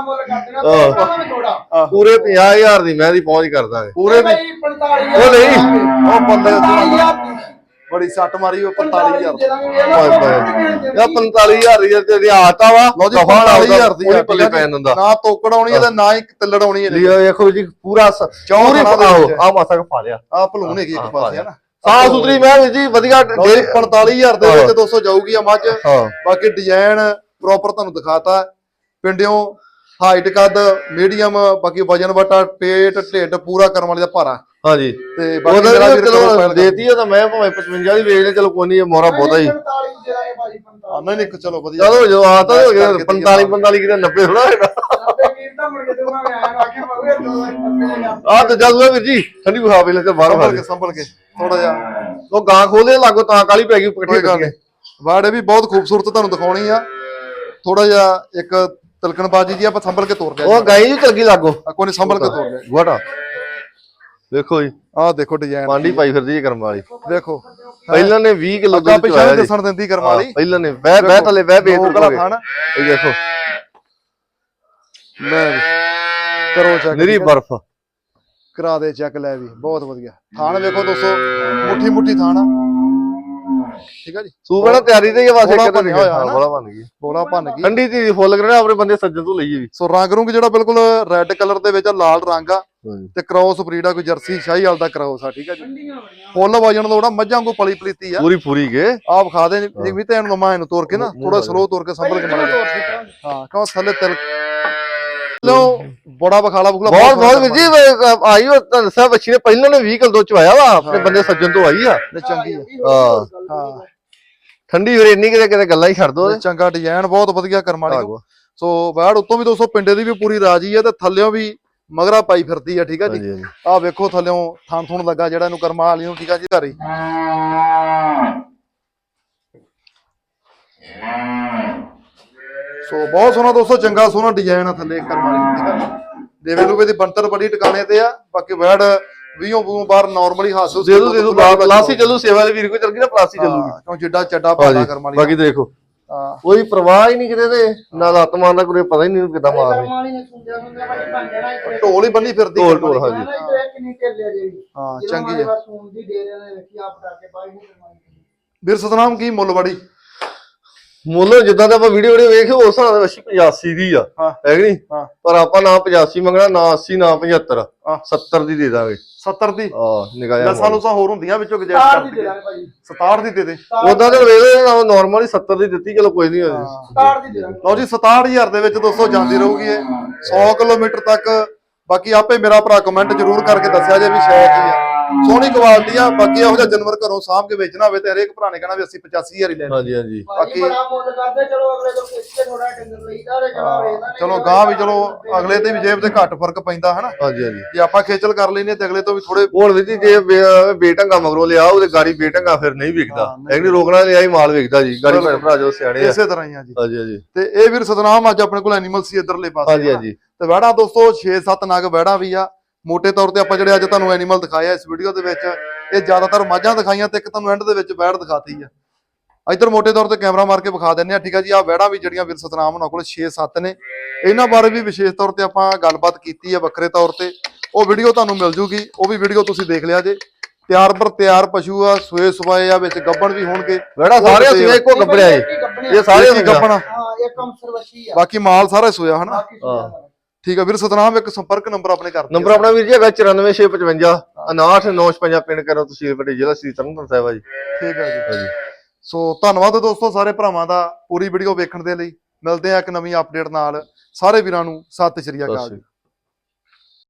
ਮੁੱਲ ਕਰ ਦੇਣਾ ਵੀ ਪੂਰੇ 50000 ਦੀ ਮੈਂ ਦੀ ਪਹੁੰਚ ਕਰ ਦਾਂਗੇ ਪੂਰੇ ਦੀ ਭਾਈ 45 ਉਹ ਨਹੀਂ ਉਹ ਬੰਦੇ ਹਜ਼ਾਰ ਬੜੀ ਸੱਟ ਮਾਰੀ ਉਹ 45000 ਦੇ ਦਾਂਗੇ ਵੇਖ ਓਏ ਲਓ ਭਾਈ ਯਾ 45000 ਦੀ। ਤੇ ਆਤਾ ਵਾ ਦਫਾ 45000 ਦੀ ਉਹੀ ਪੱਲੇ ਪੈਣ ਦਿੰਦਾ। ਨਾ ਤੋਕੜ ਆਉਣੀ ਹੈ। ਤੇ ਨਾ ਹੀ ਤਿੱਲੜ ਆਉਣੀ ਹੈ ਲਿਓ ਵੇਖੋ ਜੀ ਪੂਰਾ ਸ- ਚੌਂ ਪੂਰੀ ਥਣਾ ਦੇ ਆਹੋ ਵਿੱਚ। ਆ ਮਾਸਾ ਕ ਪਾ ਲਿਆ। ਆ ਭਲੂਣ ਹੈਗੀ ਇੱਕ ਪਾਸੇ ਹੈ ਨਾ। ਸਾਫ਼ ਸੁਥਰੀ ਮੈਂ ਵੀ ਜੀ ਵਧੀਆ ਲਓ ਜੀ। 45000 ਦੇ ਵਿੱਚ ਹਾਂ। 200 ਜਾਊਗੀ ਆ ਮੱਝ। ਬਾਕੀ ਡਿਜ਼ਾਈਨ ਪ੍ਰੋਪਰ ਤੁਹਾਨੂੰ ਦਿਖਾਤਾ। ਪਿੰਡਿਓ ਹਾਈਟ ਕੱਦ ਮੀਡੀਅਮ ਬਾਕੀ ਵਜਨ ਵਟਾ ਪੇਟ ਢਿੱਡ ਪੂਰਾ ਕਰਮ ਵਾਲੀ ਦਾ ਭਾਰਾ। ਹਾਂਜੀ। ਤੇ ਬਾਕੀ ਉਹਦਾ ਮੇਰਾ ਵੀ ਵੀਰ ਕਰੋ ਚਲੋ ਦੇਤੀ ਉਹ ਤਾਂ ਮੈਂ ਭਾਵੇਂ 55 ਦੀ ਵੇਚ ਲੈ ਚਲੋ ਕੋਈ ਨਹੀਂ ਮੋਰਾ ਬਹੁਤਾ ਹੀ। 45 ਦੇ ਦਾਂਗੇ ਭਾਜੀ 45 ਨਹੀਂ ਨਹੀਂ ਚਲੋ ਵਧੀਆ। ਚਲੋ ਜੋ ਗਿਆ ਕਰਕੇ 45 45 ਕਿਤੇ 90 ਥੋੜਾ ਹੈਗਾ। ਅੱਬੇ ਕੀਰ ਤਾਂ ਮੁੜ ਕੇ ਤੂੰ ਮੈਂ ਆਇਆ ਆਖਿਆ ਮਗਰ ਦੋ ਵਾਰ ਟੱਪੇ ਜਾ ਆ। ਤੇ ਜਦ ਵੀਰ ਜੀ ਠੰਡੀ ਬੁਖਾ ਵੇਲੇ ਤੇ ਬਾਹਰ ਸੰਭਲ ਕੇ ਸੰਭਲ ਕੇ ਥੋੜਾ ਜਿਹਾ। ਉਹ ਗਾਂ ਖੋਲੇ ਲੱਗੋ ਤਾਂ ਕਾਲੀ ਪੈ ਗਈ ਪਕੜੀ ਨਹੀਂ। ਵਾੜੇ ਵੀ ਬਹੁਤ ਖੂਬਸੂਰਤ ਤੁਹਾਨੂੰ ਦਿਖਾਉਣੀ ਆ। ਥੋੜਾ ਜਿਹਾ ਇੱਕ ਤਲਕਣਬਾਜੀ ਜੀ ਆਪਾਂ ਸੰਭਲ ਕੇ ਤੋਰ ਲਿਆ ਉਹ ਗਾਈ ਵੀ ਚਲ ਗਈ ਲੱਗੋ। ਕੋਈ ਨਹੀਂ ਸੰਭਲ ਕੇ ਤੋਰ ਲਿਆ ਵੇਖੋ ਜੀ। ਆਹ ਦੇਖੋ ਡਿਜ਼ਾਈਨ ਪਾਂਡੀ ਪਾਈ ਫਿਰਦੀ ਹੈ ਕਰਮ ਵਾਲੀ। ਦੇਖੋ ਪਹਿਲਾਂ ਨੇ 20 ਕਿਲੋ ਦੁੱਧ ਜੀ। ਦੱਸਣ ਦਿੰਦੀ ਕਰਮ ਵਾਲੀ। ਪਹਿਲਾਂ ਨੇ ਬਹਿ ਬਹਿ ਥੱਲੇ ਬਹਿ ਦੋ ਗਲਾ ਖਾਣ ਇਹ ਦੇਖੋ। ਲੈ ਕਰੋ ਚੈੱਕ ਨਿਰੀ ਬਰਫ। ਕਰਾ ਦੇ ਚੈੱਕ ਲੈ ਵੀ ਬਹੁਤ ਵਧੀਆ। ਥਾਣ ਵੇਖੋ ਦੋਸਤੋ ਮੁੱਠੀ ਮੁੱਠੀ ਥਾਣ ਆ। ਠੀਕ ਆ ਜੀ। ਸੂਬਾ ਨਾਲ ਤਿਆਰੀ ਤੇ ਹੀ ਬਸ ਇੱਕ ਹੋਇਆ ਨਾ। ਬੋਲਾ ਬਣ ਗਈ। ਬੋਲਾ ਭੰਨ ਗਈ। ਠੰਡੀ ਧੀ ਫੁੱਲ ਕਰਨਾ ਆਪਣੇ ਬੰਦੇ ਸੱਜਣ ਤੋਂ ਲਈਏ ਵੀ। ਸੋ ਰੰਗ ਰੁੰਗ ਜਿਹੜਾ ਬਿਲਕੁਲ ਰੈੱਡ ਕਲਰ ਦੇ ਵਿੱਚ ਲਾਲ ਰੰਗ ਆ ਤੇ ਕ੍ਰੋਸ ਬਰੀਡ ਆ ਕੋਈ ਜਰਸੀ ਸ਼ਾਹੀ ਵਾਲ ਦਾ ਕ੍ਰੋਸ ਆ ਠੀਕ ਆ ਜੀ? ਫੁੱਲ ਵਜਣ ਦਾ ਉਹਦਾ ਮੱਝਾਂ ਕੋ ਪਲੀ ਪਲੀਤੀ ਆ। ਪੂਰੀ ਪੂਰੀ ਕੇ? ਆਹ ਵਿਖਾ ਦੇ ਜਿਵੇਂ ਤੇ ਇਹਨੂੰ ਮਾਂ ਇਹਨੂੰ ਤੋੜ ਕੇ ਨਾ ਥੋੜਾ। ਸਲੋ ਤੋੜ ਕੇ ਸੰਭਲ ਕੇ ਪਹਿਲਾਂ ਮਾਰ ਹਾਂ ਕਿਉਂ ਥੱਲੇ ਤਿਲ ਲੋ ਬੜਾ ਬਖਾਲਾ ਬੁਖਲਾ ਬਹੁਤ ਬਹੁਤ ਵੀਰ ਜੀ ਆਈ ਉਹ ਤੁਹਾਨੂੰ ਦੱਸਿਆ ਬੱਚੀ ਨੇ ਪਹਿਲਾਂ ਨੇ 20 ਕਿਲੋ ਦੁੱਧ ਚਵਾਇਆ ਵਾ ਆਪਣੇ ਬੰਦੇ ਸੱਜਣ ਤੋਂ ਆਈ ਆ। ਤੇ ਚੰਗੀ ਆ। ਹਾਂ। ਹਾਂ। ਠੰਡੀ ਫਿਰ ਇੰਨੀ ਕਿਤੇ ਕਿਤੇ ਗੱਲਾਂ ਹੀ ਛੱਡ ਦੋ ਤੇ ਚੰਗਾ ਡਿਜ਼ਾਈਨ ਬਹੁਤ ਵਧੀਆ ਕਰਮ ਵਾਲੀ ਆਗੋ ਸੋ ਬਾੜ ਉੱਤੋਂ ਵੀ ਦੋਸਤੋ ਪਿੰਡੇ ਦੀ ਵੀ ਪੂਰੀ ਰਾਜੀ ਆ ਤੇ ਥੱਲਿਓਂ ਵੀ ਮਗਰਾ ਪਾਈ ਫਿਰਦੀ ਆ ਠੀਕ ਆ ਜੀ? ਆਹ ਵੇਖੋ ਥੱਲਿਓਂ ਥਾਂ ਥੁਣ ਲੱਗਾ ਜਿਹੜਾ ਇਹਨੂੰ ਕਰਮਾ ਵਾਲੀ ਨੂੰ ਠੀਕ ਆ ਜੀ ਘਰੇ? ਸੋ ਬਹੁਤ ਸੋਹਣਾ ਦੋਸਤੋ ਚੰਗਾ ਸੋਹਣਾ ਡਿਜ਼ਾਈਨ ਆ ਥੱਲੇ ਕਰਮ ਵਾਲੀ ਠੀਕ ਆ ਦੇਵੇ ਲੂਵੇ ਦੀ ਬੰਤਰ ਬੜੀ ਟਿਕਾਣੇ ਤੇ ਆ ਬਾਕੀ ਵੈੜ ਵੀਹੋਂ ਬੂਹੋਂ ਬਾਹਰ ਨਾਰਮਲੀ ਹਾਸੂ ਦੇ ਦੋ ਦੇ ਦੋ ਪਲਾਸੀ ਚੱਲੂ ਸੇਵਾ ਦੇ ਵੀਰ ਕੋਈ ਚੱਲ ਗਈ ਨਾ ਪਲਾਸੀ ਚੱਲੂਗੀ। ਕਿਉਂ ਜਿੱਡਾ ਚੱਡਾ ਹਾਂਜੀ ਕਰਮ ਵਾਲੀ ਬਾਕੀ ਦੇਖੋ। ਕੋਈ ਪਰਵਾਹ ਹੀ ਨਹੀਂ ਕਿਤੇ ਤੇ ਨਾ ਲੱਤ ਮਾਰਨਾ ਕੋਈ ਪਤਾ ਹੀ ਨਹੀਂ ਕਿਦਾਂ ਮਾਰਨੀ ਮਾਲੀ ਨੇ ਸੁਣਿਆ ਸੁਣਿਆ ਭਾਈ ਬਣ ਜਾਣਾ ਇੱਥੇ ਢੋਲ ਹੀ ਬੰਨੀ ਫਿਰਦੀ ਢੋਲ-। ਢੋਲ, ਹਾਂਜੀ। ਕਿੰਨੀ ਢਿੱਲੇ ਹਾਂ ਚੰਗੀ ਸੁਣਦੀ ਨੇ ਆਪ ਨਹੀਂ ਕਰਵਾਈ ਵੀਰ ਸਤਨਾਮ ਕੀ ਮੁੱਲ ਬੜੀ ਮੁੱਲ ਜਿੱਦਾਂ ਦਾ ਆਪਾਂ ਵੀਡੀਓ ਵੀਡੀਓ ਵੇਖੇ ਉਸ ਹਿਸਾਬ ਨਾਲ ਅੱਛੀ 85 ਦੀ ਆ। ਹਾਂ। ਹੈ ਕਿ ਨਹੀਂ? ਹਾਂ। ਪਰ ਆਪਾਂ ਨਾ 85 ਮੰਗਣਾ ਨਾ 80 ਨਾ 75 ਹਾਂ। 70 ਦੀ ਦੇ ਦਾਂਗੇ। 70 ਦੀ? ਆ ਨਿਗਾਹ ਦਸਾਂ ਲੂਸਾਂ ਹੋਰ ਹੁੰਦੀਆਂ ਵਿੱਚੋਂ ਤਾਰ ਗੁਜਾਇਸ਼ ਦੀ ਦੇ ਦਾਂਗੇ ਭਾਈ 67 ਦੀ ਦੇ ਦੇ। ਉਦਾਂ ਤੇ ਵੇਲੇ ਨਾਰਮਲੀ 70 ਦੀ ਦਿੱਤੀ ਚਲੋ ਕੋਈ ਨਹੀਂ ਹੋਈ ਤਾਰ ਦੀ ਦੇ ਦਾਂਗੇ। ਲਓ ਜੀ 67000 ਦੇ ਵਿੱਚ ਦੋਸਤੋ ਜਾਂਦੀ ਰਹੂਗੀ ਇਹ। 100 ਕਿਲੋਮੀਟਰ ਤੱਕ। ਬਾਕੀ ਆਪੇ ਮੇਰਾ ਭਰਾ ਕਮੈਂਟ ਜ਼ਰੂਰ ਕਰਕੇ ਦੱਸਿਆ ਜੇ ਵੀ ਸ਼ਾਇਦ ਕੀ ਆ। ਸੋਹਣੀ ਕੁਆਲਿਟੀ ਆ ਬਾਕੀ ਇਹੋ ਜਿਹਾ ਜਾਨਵਰ ਘਰੋਂ ਸਾਂਭ ਕੇ ਵੇਚਣਾ ਹੋਵੇ ਤੇ ਹਰੇਕ ਭਰਾ ਨੇ ਕਹਿਣਾ ਵੀ ਅਸੀਂ 85000 ਹੀ ਲੈਣਾ। ਹਾਂਜੀ ਹਾਂਜੀ। ਬਾਕੀ- ਬੜਾ ਮੁੱਲ ਕਰਦੇ ਚਲੋ ਅਗਲੇ ਤੋਂ ਖਿੱਚ ਕੇ ਥੋੜਾ ਡੰਗਰ ਲਈਦਾ ਤੇ ਚਲੋ ਵੇਚਦਾ ਚਲੋ ਗਾਂ ਵੀ ਚਲੋ ਅਗਲੇ ਤੇ ਵੀ ਜੇਬ ਤੇ ਘੱਟ ਫ਼ਰਕ ਪੈਂਦਾ ਹਨਾ? ਹਾਂਜੀ ਹਾਂਜੀ। ਜੇ ਆਪਾਂ ਖੇਚਲ ਕਰ ਲੈਨੇ ਤੇ ਅਗਲੇ ਤੋਂ ਵੀ ਥੋੜੇ ਹੁਣ ਵੀ ਜੀ ਬੇਟੰਗਾ ਮਗਰੋਂ ਲਿਆ ਉਹਦੇ ਗਾੜੀ ਬੇਟੰਗਾ ਫਿਰ ਨਹੀਂ ਵਿਕਦਾ। ਹਾਂ, ਨਹੀਂ ਐ ਨਹੀਂ ਰੋਕਣਾ ਲਿਆ ਹੀ ਮਾਲ ਵਿਕਦਾ ਜੀ ਗਾੜੀ ਭਰਾ ਜੋ ਸਿਆਣੇ ਆ। ਇਸੇ ਤਰ੍ਹਾਂ ਹੀ ਆ ਜੀ। ਹਾਂਜੀ ਹਾਂਜੀ। ਤੇ ਇਹ ਵੀਰ ਸਤਨਾਮ ਅੱਜ ਆਪਣੇ ਕੋਲ ਐਨੀਮਲ ਸੀ ਇਧਰਲੇ ਪਾਸੇ ਹਾਂਜੀ। ਹਾਂਜੀ। ਤੇ ਵਹਿੜਾ ਦੋਸਤੋ 6-7 ਨਗ ਵਹਿੜਾ ਵੀ ਆ। ਮੋٹے ਤੌਰ ਤੇ ਆਪਾਂ ਜਿਹੜੇ ਅੱਜ ਤੁਹਾਨੂੰ ਐਨੀਮਲ ਦਿਖਾਇਆ ਇਸ ਵੀਡੀਓ ਦੇ ਵਿੱਚ ਇਹ ਜ਼ਿਆਦਾਤਰ ਮਾਝਾਂ ਦਿਖਾਈਆਂ ਤੇ ਇੱਕ ਤੁਹਾਨੂੰ ਐਂਡ ਦੇ ਵਿੱਚ ਵੈੜ ਦਿਖਾਤੀ ਆ। ਇਧਰ ਮੋٹے ਤੌਰ ਤੇ ਕੈਮਰਾ ਮਾਰ ਕੇ ਵਿਖਾ ਦਿੰਨੇ ਆ ਠੀਕ ਆ ਜੀ ਆ ਵੈੜਾਂ ਵੀ ਜਿਹੜੀਆਂ ਵੀਰ ਸਤਨਾਮ ਉਹਨਾਂ ਕੋਲ 6-7 ਨੇ। ਇਹਨਾਂ ਬਾਰੇ ਵੀ ਵਿਸ਼ੇਸ਼ ਤੌਰ ਤੇ ਆਪਾਂ ਗੱਲਬਾਤ ਕੀਤੀ ਆ ਵੱਖਰੇ ਤੌਰ ਤੇ। ਉਹ ਵੀਡੀਓ ਤੁਹਾਨੂੰ ਮਿਲ ਜੂਗੀ ਉਹ ਵੀ ਵੀਡੀਓ ਤੁਸੀਂ ਦੇਖ ਲਿਆ ਜੇ। ਤਿਆਰ ਪਰ ਤਿਆਰ ਪਸ਼ੂ ਆ ਸੋਏ ਸਵਾਏ ਆ ਵਿੱਚ ਗੱਬਣ ਵੀ ਹੋਣਗੇ। ਵੈੜਾ ਸਾਰੇ ਅਸੀਂ ਇੱਕੋ ਗੱਬੜਿਆ ਇਹ। ਸਾਰੇ ਗੱਬਣਾ ਹਾਂ ਇਹ ਕੰਮ ਆ। ਬਾਕੀ ਮਾਲ ਸਾਰਾ ਸੋਇਆ ਹਨਾ? ਹਾਂ। ਠੀਕ ਆ ਵੀਰ ਸਤਨਾਮ ਇੱਕ ਸੰਪਰਕ ਨੰਬਰ ਆਪਣੇ ਕਰ ਦਿਓ। ਨੰਬਰ ਆਪਣਾ ਵੀਰ ਜੀ ਹੈਗਾ 94655 69955 ਪਿੰਡ ਕਰੋ ਤਹਿਸੀਲ ਬਟੇ ਜ਼ਿਲ੍ਹਾ ਸ੍ਰੀ ਤਰਨਤਾਰਨ ਸਾਹਿਬ ਆ ਜੀ। ਠੀਕ ਆ ਜੀ। ਹਾਂਜੀ। ਸੋ ਧੰਨਵਾਦ ਦੋਸਤੋ ਸਾਰੇ ਭਰਾਵਾਂ ਦਾ ਪੂਰੀ ਵੀਡੀਓ ਵੇਖਣ ਦੇ ਲਈ। ਮਿਲਦੇ ਆ ਇੱਕ ਨਵੀਂ ਅਪਡੇਟ ਨਾਲ। ਸਾਰੇ ਵੀਰਾਂ ਨੂੰ ਸਤਿ ਸ਼੍ਰੀ ਅਕਾਲ ਜੀ।